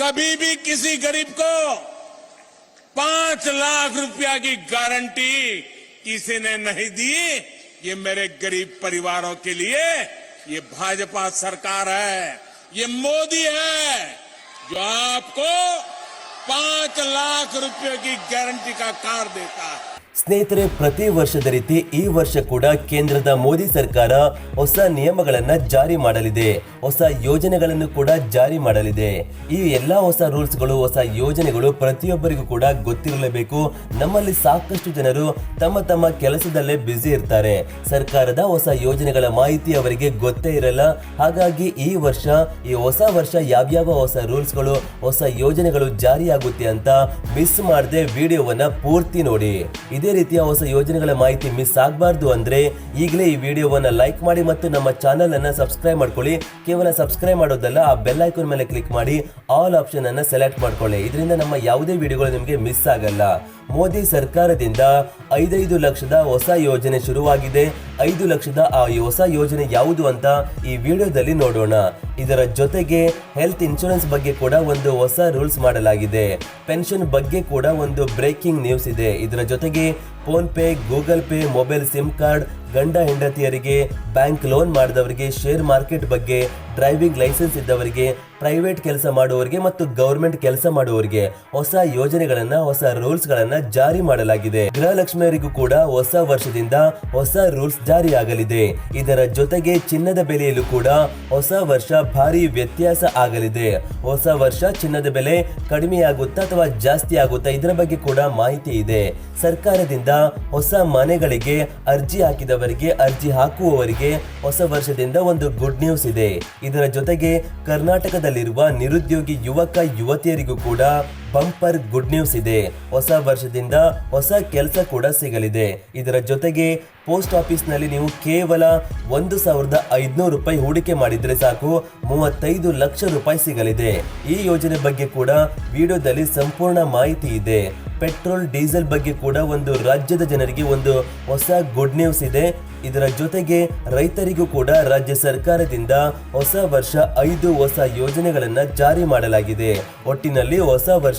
कभी भी किसी गरीब को पाँच लाख रुपया की गारंटी किसी ने नहीं दी। ये मेरे गरीब परिवारों के लिए ये भाजपा सरकार है, ये मोदी है, जो आपको पाँच लाख रुपए की गारंटी का कार देता है। ಸ್ನೇಹಿತರೆ, ಪ್ರತಿ ವರ್ಷದ ರೀತಿ ಈ ವರ್ಷ ಕೂಡ ಕೇಂದ್ರದ ಮೋದಿ ಸರ್ಕಾರ ಹೊಸ ನಿಯಮಗಳನ್ನ ಜಾರಿ ಮಾಡಲಿದೆ. ಹೊಸ ಯೋಜನೆಗಳನ್ನು ಕೂಡ ಜಾರಿ ಮಾಡಲಿದೆ. ಈ ಎಲ್ಲಾ ಹೊಸ ರೂಲ್ಸ್ಗಳು, ಹೊಸ ಯೋಜನೆಗಳು ಪ್ರತಿಯೊಬ್ಬರಿಗೂ ಕೂಡ ಗೊತ್ತಿರಲೇಬೇಕು. ನಮ್ಮಲ್ಲಿ ಸಾಕಷ್ಟು ಜನರು ತಮ್ಮ ತಮ್ಮ ಕೆಲಸದಲ್ಲೇ ಬ್ಯುಸಿ ಇರ್ತಾರೆ. ಸರ್ಕಾರದ ಹೊಸ ಯೋಜನೆಗಳ ಮಾಹಿತಿ ಅವರಿಗೆ ಗೊತ್ತೇ ಇರಲ್ಲ. ಹಾಗಾಗಿ ಈ ವರ್ಷ, ಈ ಹೊಸ ವರ್ಷ ಯಾವ್ಯಾವ ಹೊಸ ರೂಲ್ಸ್ಗಳು, ಹೊಸ ಯೋಜನೆಗಳು ಜಾರಿಯಾಗುತ್ತೆ ಅಂತ ಮಿಸ್ ಮಾಡದೆ ವಿಡಿಯೋವನ್ನ ಪೂರ್ತಿ ನೋಡಿ. ಇದೇ ರೀತಿಯ ಹೊಸ ಯೋಜನೆಗಳ ಮಾಹಿತಿ ಮಿಸ್ ಆಗಬಾರ್ದು ಅಂದ್ರೆ ಈಗಲೇ ಈ ವಿಡಿಯೋವನ್ನು ಲೈಕ್ ಮಾಡಿ ಮತ್ತು ನಮ್ಮ ಚಾನೆಲ್ ಅನ್ನು ಸಬ್ಸ್ಕ್ರೈಬ್ ಮಾಡ್ಕೊಳ್ಳಿ. ಕೇವಲ ಸಬ್ಸ್ಕ್ರೈಬ್ ಮಾಡೋದಲ್ಲ, ಆ ಬೆಲ್ ಐಕಾನ್ ಮೇಲೆ ಕ್ಲಿಕ್ ಮಾಡಿ, ಆಲ್ ಆಪ್ಷನ್ ಅನ್ನು ಸೆಲೆಕ್ಟ್ ಮಾಡ್ಕೊಳ್ಳಿ. ಇದರಿಂದ ನಮ್ಮ ಯಾವುದೇ ವಿಡಿಯೋಗಳು ನಿಮಗೆ ಮಿಸ್ ಆಗಲ್ಲ. ಮೋದಿ ಸರ್ಕಾರದಿಂದ ಐದೈದು ಲಕ್ಷದ ಹೊಸ ಯೋಜನೆ ಶುರುವಾಗಿದೆ. ಐದು ಲಕ್ಷದ ಆ ಹೊಸ ಯೋಜನೆ ಯಾವುದು ಅಂತ ಈ ವಿಡಿಯೋದಲ್ಲಿ ನೋಡೋಣ. ಇದರ ಜೊತೆಗೆ ಹೆಲ್ತ್ ಇನ್ಶೂರೆನ್ಸ್ ಬಗ್ಗೆ ಕೂಡ ಒಂದು ಹೊಸ ರೂಲ್ಸ್ ಮಾಡಲಾಗಿದೆ. ಪೆನ್ಷನ್ ಬಗ್ಗೆ ಕೂಡ ಒಂದು ಬ್ರೇಕಿಂಗ್ ನ್ಯೂಸ್ ಇದೆ. ಇದರ ಜೊತೆಗೆ PhonePe, Google Pay, mobile SIM card, ಗಂಡ ಹೆಂಡತಿಯರಿಗೆ ಬ್ಯಾಂಕ್ ಲೋನ್ ಮಾಡಿದವರಿಗೆ ಶೇರ್ ಮಾರ್ಕೆಟ್ ಬಗ್ಗೆ, ಡ್ರೈವಿಂಗ್ ಲೈಸೆನ್ಸ್ ಇದ್ದವರಿಗೆ ಪ್ರೈವೇಟ್ ಕೆಲಸ ಮಾಡುವವರಿಗೆ ಮತ್ತು ಗೌರ್ಮೆಂಟ್ ಕೆಲಸ ಮಾಡುವವರಿಗೆ ಹೊಸ ಯೋಜನೆಗಳನ್ನ, ಹೊಸ ರೂಲ್ಸ್ ಗಳನ್ನ ಜಾರಿ ಮಾಡಲಾಗಿದೆ. ಗೃಹಲಕ್ಷ್ಮಿಯರಿಗೂ ಕೂಡ ಹೊಸ ವರ್ಷದಿಂದ ಹೊಸ ರೂಲ್ಸ್ ಜಾರಿಯಾಗಲಿದೆ. ಇದರ ಜೊತೆಗೆ ಚಿನ್ನದ ಬೆಲೆಯಲ್ಲೂ ಕೂಡ ಹೊಸ ವರ್ಷ ಭಾರಿ ವ್ಯತ್ಯಾಸ ಆಗಲಿದೆ. ಹೊಸ ವರ್ಷ ಚಿನ್ನದ ಬೆಲೆ ಕಡಿಮೆಯಾಗುತ್ತಾ ಅಥವಾ ಜಾಸ್ತಿ ಆಗುತ್ತಾ ಇದರ ಬಗ್ಗೆ ಕೂಡ ಮಾಹಿತಿ ಇದೆ. ಸರ್ಕಾರದಿಂದ ಹೊಸ ಮನೆಗಳಿಗೆ ಅರ್ಜಿ ಹಾಕಿದವರಿಗೆ ಅರ್ಜಿ ಹಾಕುವವರಿಗೆ ಹೊಸ ವರ್ಷದಿಂದ ಒಂದು ಗುಡ್ ನ್ಯೂಸ್ ಇದೆ. ಇದರ ಜೊತೆಗೆ ಕರ್ನಾಟಕದಲ್ಲಿರುವ ನಿರುದ್ಯೋಗಿ ಯುವಕ ಯುವತಿಯರಿಗೂ ಕೂಡ ಬಂಪರ್ ಗುಡ್ ನ್ಯೂಸ್ ಇದೆ. ಹೊಸ ವರ್ಷದಿಂದ ಹೊಸ ಕೆಲಸ ಕೂಡ ಸಿಗಲಿದೆ. ಇದರ ಜೊತೆಗೆ ಪೋಸ್ಟ್ ಆಫೀಸ್ನಲ್ಲಿ ನೀವು ಕೇವಲ ಒಂದು ಸಾವಿರದ ಐದುನೂರು ರೂಪಾಯಿ ಹೂಡಿಕೆ ಮಾಡಿದ್ರೆ ಸಾಕು, ಮೂವತ್ತೈದು ಲಕ್ಷ ರೂಪಾಯಿ ಸಿಗಲಿದೆ. ಈ ಯೋಜನೆ ಬಗ್ಗೆ ಕೂಡ ವಿಡಿಯೋದಲ್ಲಿ ಸಂಪೂರ್ಣ ಮಾಹಿತಿ ಇದೆ. ಪೆಟ್ರೋಲ್, ಡೀಸೆಲ್ ಬಗ್ಗೆ ಕೂಡ ಒಂದು ರಾಜ್ಯದ ಜನರಿಗೆ ಒಂದು ಹೊಸ ಗುಡ್ ನ್ಯೂಸ್ ಇದೆ. ಇದರ ಜೊತೆಗೆ ರೈತರಿಗೂ ಕೂಡ ರಾಜ್ಯ ಸರ್ಕಾರದಿಂದ ಹೊಸ ವರ್ಷ ಐದು ಹೊಸ ಯೋಜನೆಗಳನ್ನು ಜಾರಿ ಮಾಡಲಾಗಿದೆ. ಒಟ್ಟಿನಲ್ಲಿ ಹೊಸ ವರ್ಷ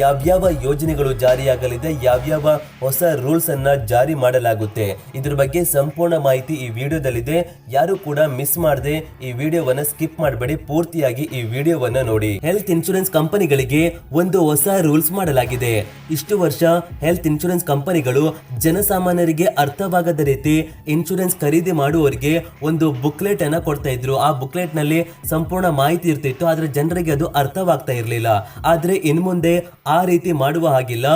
ಯಾವ್ಯಾವ ಯೋಜನೆಗಳು ಜಾರಿಯಾಗಲಿದೆ, ಯಾವ್ಯಾವ ಹೊಸ ರೂಲ್ಸ್ ಅನ್ನ ಜಾರಿ ಮಾಡಲಾಗುತ್ತೆ. ಇದ್ರ ಬಗ್ಗೆ ಸಂಪೂರ್ಣ ಮಾಹಿತಿ ಈ ವಿಡಿಯೋದಲ್ಲಿದೆ. ಯಾರು ಕೂಡ ಮಿಸ್ ಮಾಡದೆ ಈ ವಿಡಿಯೋವನ್ನ ಸ್ಕಿಪ್ ಮಾಡಬೇಡಿ, ಪೂರ್ತಿಯಾಗಿ ಈ ವಿಡಿಯೋವನ್ನ ನೋಡಿ. ಹೆಲ್ತ್ ಇನ್ಶೂರೆನ್ಸ್ ಕಂಪನಿಗಳಿಗೆ ಒಂದು ಹೊಸ ರೂಲ್ಸ್ ಮಾಡಲಾಗಿದೆ. ಇಷ್ಟು ವರ್ಷ ಹೆಲ್ತ್ ಇನ್ಶೂರೆನ್ಸ್ ಕಂಪನಿಗಳು ಜನಸಾಮಾನ್ಯರಿಗೆ ಅರ್ಥವಾಗದ ರೀತಿ ಇನ್ಶೂರೆನ್ಸ್ ಖರೀದಿ ಮಾಡುವವರಿಗೆ ಒಂದು ಬುಕ್ಲೆಟ್ ಅನ್ನ ಕೊಡ್ತಾ ಇದ್ರು. ಆ ಬುಕ್ಲೆಟ್ನಲ್ಲಿ ಸಂಪೂರ್ಣ ಮಾಹಿತಿ ಇರ್ತಿತ್ತು, ಆದ್ರೆ ಜನರಿಗೆ ಅದು ಅರ್ಥವಾಗ್ತಾ ಇರಲಿಲ್ಲ. ಆದ್ರೆ ಇನ್ ಮುಂದೆ ಆ ರೀತಿ ಮಾಡುವ ಹಾಗಿಲ್ಲ.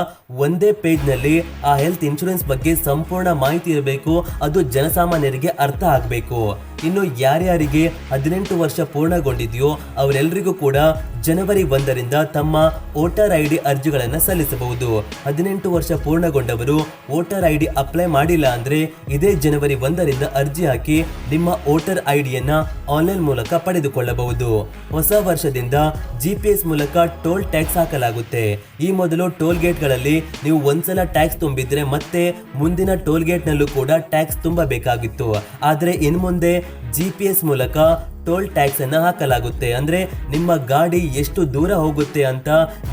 ಒಂದೇ ಪೇಜ್ನಲ್ಲಿ ಆ ಹೆಲ್ತ್ ಇನ್ಶೂರೆನ್ಸ್ ಬಗ್ಗೆ ಸಂಪೂರ್ಣ ಮಾಹಿತಿ ಇರಬೇಕು. ಅದು ಜನಸಾಮಾನ್ಯರಿಗೆ ಅರ್ಥ ಆಗಬೇಕು. ಇನ್ನು ಯಾರ್ಯಾರಿಗೆ ಹದಿನೆಂಟು ವರ್ಷ ಪೂರ್ಣಗೊಂಡಿದೆಯೋ ಅವರೆಲ್ಲರಿಗೂ ಕೂಡ ಜನವರಿ ಒಂದರಿಂದ ತಮ್ಮ ವೋಟರ್ ಐಡಿ ಅರ್ಜಿಗಳನ್ನು ಸಲ್ಲಿಸಬಹುದು. ಹದಿನೆಂಟು ವರ್ಷ ಪೂರ್ಣಗೊಂಡವರು ವೋಟರ್ ಐಡಿ ಅಪ್ಲೈ ಮಾಡಿಲ್ಲ ಅಂದರೆ ಇದೇ ಜನವರಿ ಒಂದರಿಂದ ಅರ್ಜಿ ಹಾಕಿ ನಿಮ್ಮ ವೋಟರ್ ಐಡಿಯನ್ನ ಡಿಯನ್ನ ಆನ್ಲೈನ್ ಮೂಲಕ ಪಡೆದುಕೊಳ್ಳಬಹುದು. ಹೊಸ ವರ್ಷದಿಂದ ಜಿಪಿಎಸ್ ಮೂಲಕ ಟೋಲ್ ಟ್ಯಾಕ್ಸ್ ಹಾಕಲಾಗುತ್ತೆ. ಈ ಮೊದಲು ಟೋಲ್ ಗೇಟ್ಗಳಲ್ಲಿ ನೀವು ಒಂದ್ಸಲ ಟ್ಯಾಕ್ಸ್ ತುಂಬಿದ್ರೆ ಮತ್ತೆ ಮುಂದಿನ ಟೋಲ್ ಗೇಟ್ನಲ್ಲೂ ಕೂಡ ಟ್ಯಾಕ್ಸ್ ತುಂಬಬೇಕಾಗಿತ್ತು. ಆದರೆ ಇನ್ನು ಮುಂದೆ ಜಿ ಪಿ ಎಸ್ ಮೂಲಕ ಟೋಲ್ ಟ್ಯಾಕ್ಸ್ ಅನ್ನು ಹಾಕಲಾಗುತ್ತೆ. ಅಂದ್ರೆ ನಿಮ್ಮ ಗಾಡಿ ಎಷ್ಟು ದೂರ ಹೋಗುತ್ತೆ ಅಂತ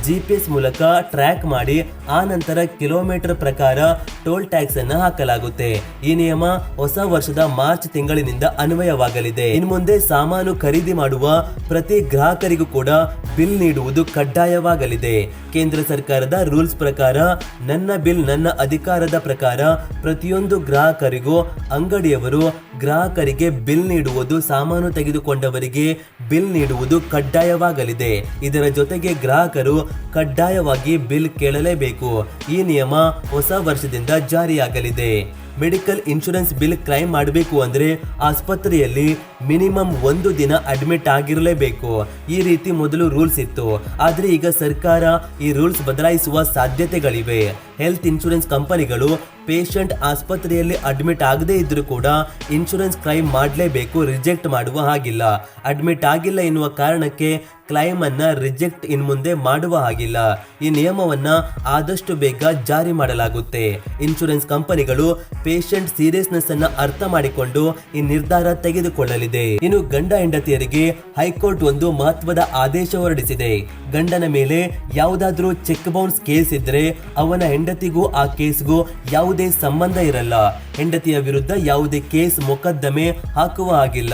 ಜಿ ಪಿ ಎಸ್ ಮೂಲಕ ಟ್ರ್ಯಾಕ್ ಮಾಡಿ ಆ ನಂತರ ಕಿಲೋಮೀಟರ್ ಪ್ರಕಾರ ಟೋಲ್ ಟ್ಯಾಕ್ಸ್ ಅನ್ನು ಹಾಕಲಾಗುತ್ತೆ. ಈ ನಿಯಮ ಹೊಸ ವರ್ಷದ ಮಾರ್ಚ್ ತಿಂಗಳಿನಿಂದ ಅನ್ವಯವಾಗಲಿದೆ. ಇನ್ನು ಮುಂದೆ ಸಾಮಾನು ಖರೀದಿ ಮಾಡುವ ಪ್ರತಿ ಗ್ರಾಹಕರಿಗೂ ಕೂಡ ಬಿಲ್ ನೀಡುವುದು ಕಡ್ಡಾಯವಾಗಲಿದೆ. ಕೇಂದ್ರ ಸರ್ಕಾರದ ರೂಲ್ಸ್ ಪ್ರಕಾರ ನನ್ನ ಬಿಲ್ ನನ್ನ ಅಧಿಕಾರದ ಪ್ರಕಾರ ಪ್ರತಿಯೊಂದು ಗ್ರಾಹಕರಿಗೂ, ಅಂಗಡಿಯವರು ಗ್ರಾಹಕರಿಗೆ ಬಿಲ್ ನೀಡುವುದು ಸಾಮಾನು ತೆಗೆದುಕೊಂಡವರಿಗೆ ಬಿಲ್ ನೀಡುವುದು ಕಡ್ಡಾಯವಾಗಲಿದೆ. ಇದರ ಜೊತೆಗೆ ಗ್ರಾಹಕರು ಕಡ್ಡಾಯವಾಗಿ ಬಿಲ್ ಕೇಳಲೇಬೇಕು. ಈ ನಿಯಮ ಹೊಸ ವರ್ಷದಿಂದ ಜಾರಿಯಾಗಲಿದೆ. ಮೆಡಿಕಲ್ ಇನ್ಶೂರೆನ್ಸ್ ಬಿಲ್ ಕ್ಲೈಮ್ ಮಾಡಬೇಕು ಅಂದ್ರೆ ಆಸ್ಪತ್ರೆಯಲ್ಲಿ ಮಿನಿಮಮ್ ಒಂದು ದಿನ ಅಡ್ಮಿಟ್ ಆಗಿರಲೇಬೇಕು. ಈ ರೀತಿ ಮೊದಲು ರೂಲ್ಸ್ ಇತ್ತು. ಆದರೆ ಈಗ ಸರ್ಕಾರ ಈ ರೂಲ್ಸ್ ಬದಲಾಯಿಸುವ ಸಾಧ್ಯತೆಗಳಿವೆ. ಹೆಲ್ತ್ ಇನ್ಶೂರೆನ್ಸ್ ಕಂಪನಿಗಳು ಪೇಷಂಟ್ ಆಸ್ಪತ್ರೆಯಲ್ಲಿ ಅಡ್ಮಿಟ್ ಆಗದೇ ಇದ್ದರೂ ಕೂಡ ಇನ್ಶೂರೆನ್ಸ್ ಕ್ಲೈಮ್ ಮಾಡಲೇಬೇಕು ರಿಜೆಕ್ಟ್ ಮಾಡುವ ಹಾಗಿಲ್ಲ. ಅಡ್ಮಿಟ್ ಆಗಿಲ್ಲ ಎನ್ನುವ ಕಾರಣಕ್ಕೆ ಕ್ಲೈಮ್ ಅನ್ನ ರಿಜೆಕ್ಟ್ ಇನ್ ಮುಂದೆ ಮಾಡುವ ಹಾಗಿಲ್ಲ. ಈ ನಿಯಮವನ್ನ ಆದಷ್ಟು ಬೇಗ ಜಾರಿ ಮಾಡಲಾಗುತ್ತೆ. ಇನ್ಶೂರೆನ್ಸ್ ಕಂಪನಿಗಳು ಪೇಷಂಟ್ ಸೀರಿಯಸ್ನೆಸ್ ಅನ್ನು ಅರ್ಥ ಮಾಡಿಕೊಂಡು ಈ ನಿರ್ಧಾರ ತೆಗೆದುಕೊಳ್ಳಲಿದೆ ಹೇಳಿದೆ ಇನ್ನು ಗಂಡ ಹೆಂಡತಿಯರಿಗೆ ಹೈಕೋರ್ಟ್ ಒಂದು ಮಹತ್ವದ ಆದೇಶ ಹೊರಡಿಸಿದೆ. ಗಂಡನ ಮೇಲೆ ಯಾವುದಾದ್ರೂ ಚೆಕ್ ಬೌನ್ಸ್ ಕೇಸ್ ಇದ್ರೆ ಅವನ ಹೆಂಡತಿಗೂ ಆ ಕೇಸ್ಗೂ ಯಾವುದೇ ಸಂಬಂಧ ಇರಲ್ಲ. ಹೆಂಡತಿಯ ವಿರುದ್ಧ ಯಾವುದೇ ಕೇಸ್ ಮೊಕದ್ದಮೆ ಹಾಕುವ ಹಾಗಿಲ್ಲ.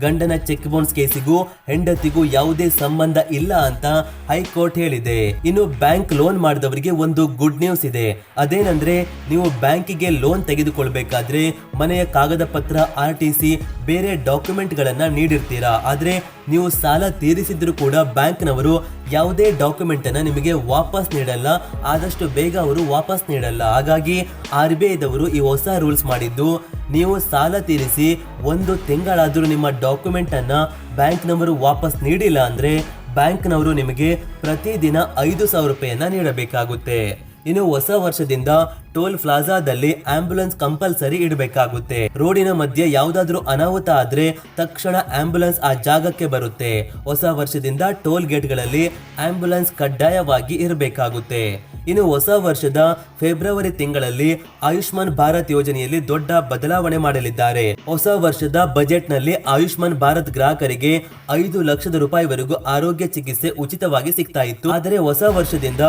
ಗಂಡನ ಚೆಕ್ ಬೌನ್ಸ್ ಕೇಸಿಗೂ ಹೆಂಡತಿಗೂ ಯಾವುದೇ ಸಂಬಂಧ ಇಲ್ಲ ಅಂತ ಹೈಕೋರ್ಟ್ ಹೇಳಿದೆ. ಇನ್ನು ಬ್ಯಾಂಕ್ ಲೋನ್ ಮಾಡಿದವರಿಗೆ ಒಂದು ಗುಡ್ ನ್ಯೂಸ್ ಇದೆ. ಅದೇನಂದ್ರೆ ನೀವು ಬ್ಯಾಂಕಿಗೆ ಲೋನ್ ತೆಗೆದುಕೊಳ್ಬೇಕಾದ್ರೆ ಮನೆಯ ಕಾಗದ ಪತ್ರ, ಆರ್ ಟಿ ಸಿ, ಬೇರೆ ಡಾಕ್ಯುಮೆಂಟ್ ಗಳನ್ನ ನೀಡಿರ್ತೀರಾ? ಆದ್ರೆ ನೀವು ಸಾಲ ತೀರಿಸಿದ್ರೂ ಕೂಡ ಬ್ಯಾಂಕ್ನವರು ಯಾವುದೇ ಡಾಕ್ಯುಮೆಂಟ್ ಅನ್ನ ನಿಮಗೆ ವಾಪಸ್ ನೀಡಲ್ಲ. ಆದಷ್ಟು ಬೇಗ ಅವರು ವಾಪಸ್ ನೀಡಲ್ಲ. ಹಾಗಾಗಿ ಆರ್ ಬಿ ಐದವರು ಈ ಹೊಸ ರೂಲ್ಸ್ ಮಾಡಿದ್ದು, ನೀವು ಸಾಲ ತೀರಿಸಿ ಒಂದು ತಿಂಗಳಾದರೂ ನಿಮ್ಮ ಡಾಕ್ಯುಮೆಂಟ್ ಅನ್ನ ಬ್ಯಾಂಕ್ನವರು ವಾಪಸ್ ನೀಡಿಲ್ಲ ಅಂದ್ರೆ ಬ್ಯಾಂಕ್ನವರು ನಿಮಗೆ ಪ್ರತಿದಿನ ಐದು ಸಾವಿರ ರೂಪಾಯಿಯನ್ನು ನೀಡಬೇಕಾಗುತ್ತೆ. ಇನ್ನು ಹೊಸ ವರ್ಷದಿಂದ ಟೋಲ್ ಪ್ಲಾಜಾದಲ್ಲಿ ಆಂಬ್ಯುಲೆನ್ಸ್ ಕಂಪಲ್ಸರಿ ಇಡಬೇಕಾಗುತ್ತೆ. ರೋಡಿನ ಮಧ್ಯೆ ಯಾವುದಾದ್ರೂ ಅನಾಹುತ ಆದ್ರೆ ತಕ್ಷಣ ಆಂಬ್ಯುಲೆನ್ಸ್ ಆ ಜಾಗಕ್ಕೆ ಬರುತ್ತೆ. ಹೊಸ ವರ್ಷದಿಂದ ಟೋಲ್ ಗೇಟ್ಗಳಲ್ಲಿ ಆಂಬ್ಯುಲೆನ್ಸ್ ಕಡ್ಡಾಯವಾಗಿ ಇರಬೇಕಾಗುತ್ತೆ. ಇನ್ನು ಹೊಸ ವರ್ಷದ ಫೆಬ್ರವರಿ ತಿಂಗಳಲ್ಲಿ ಆಯುಷ್ಮಾನ್ ಭಾರತ್ ಯೋಜನೆಯಲ್ಲಿ ದೊಡ್ಡ ಬದಲಾವಣೆ ಮಾಡಲಿದ್ದಾರೆ. ಹೊಸ ವರ್ಷದ ಬಜೆಟ್ನಲ್ಲಿ ಆಯುಷ್ಮಾನ್ ಭಾರತ್ ಗ್ರಾಹಕರಿಗೆ ಐದು ಲಕ್ಷದ ರೂಪಾಯಿವರೆಗೂ ಆರೋಗ್ಯ ಚಿಕಿತ್ಸೆ ಉಚಿತವಾಗಿ ಸಿಗ್ತಾ ಇತ್ತು. ಆದರೆ ಹೊಸ ವರ್ಷದಿಂದ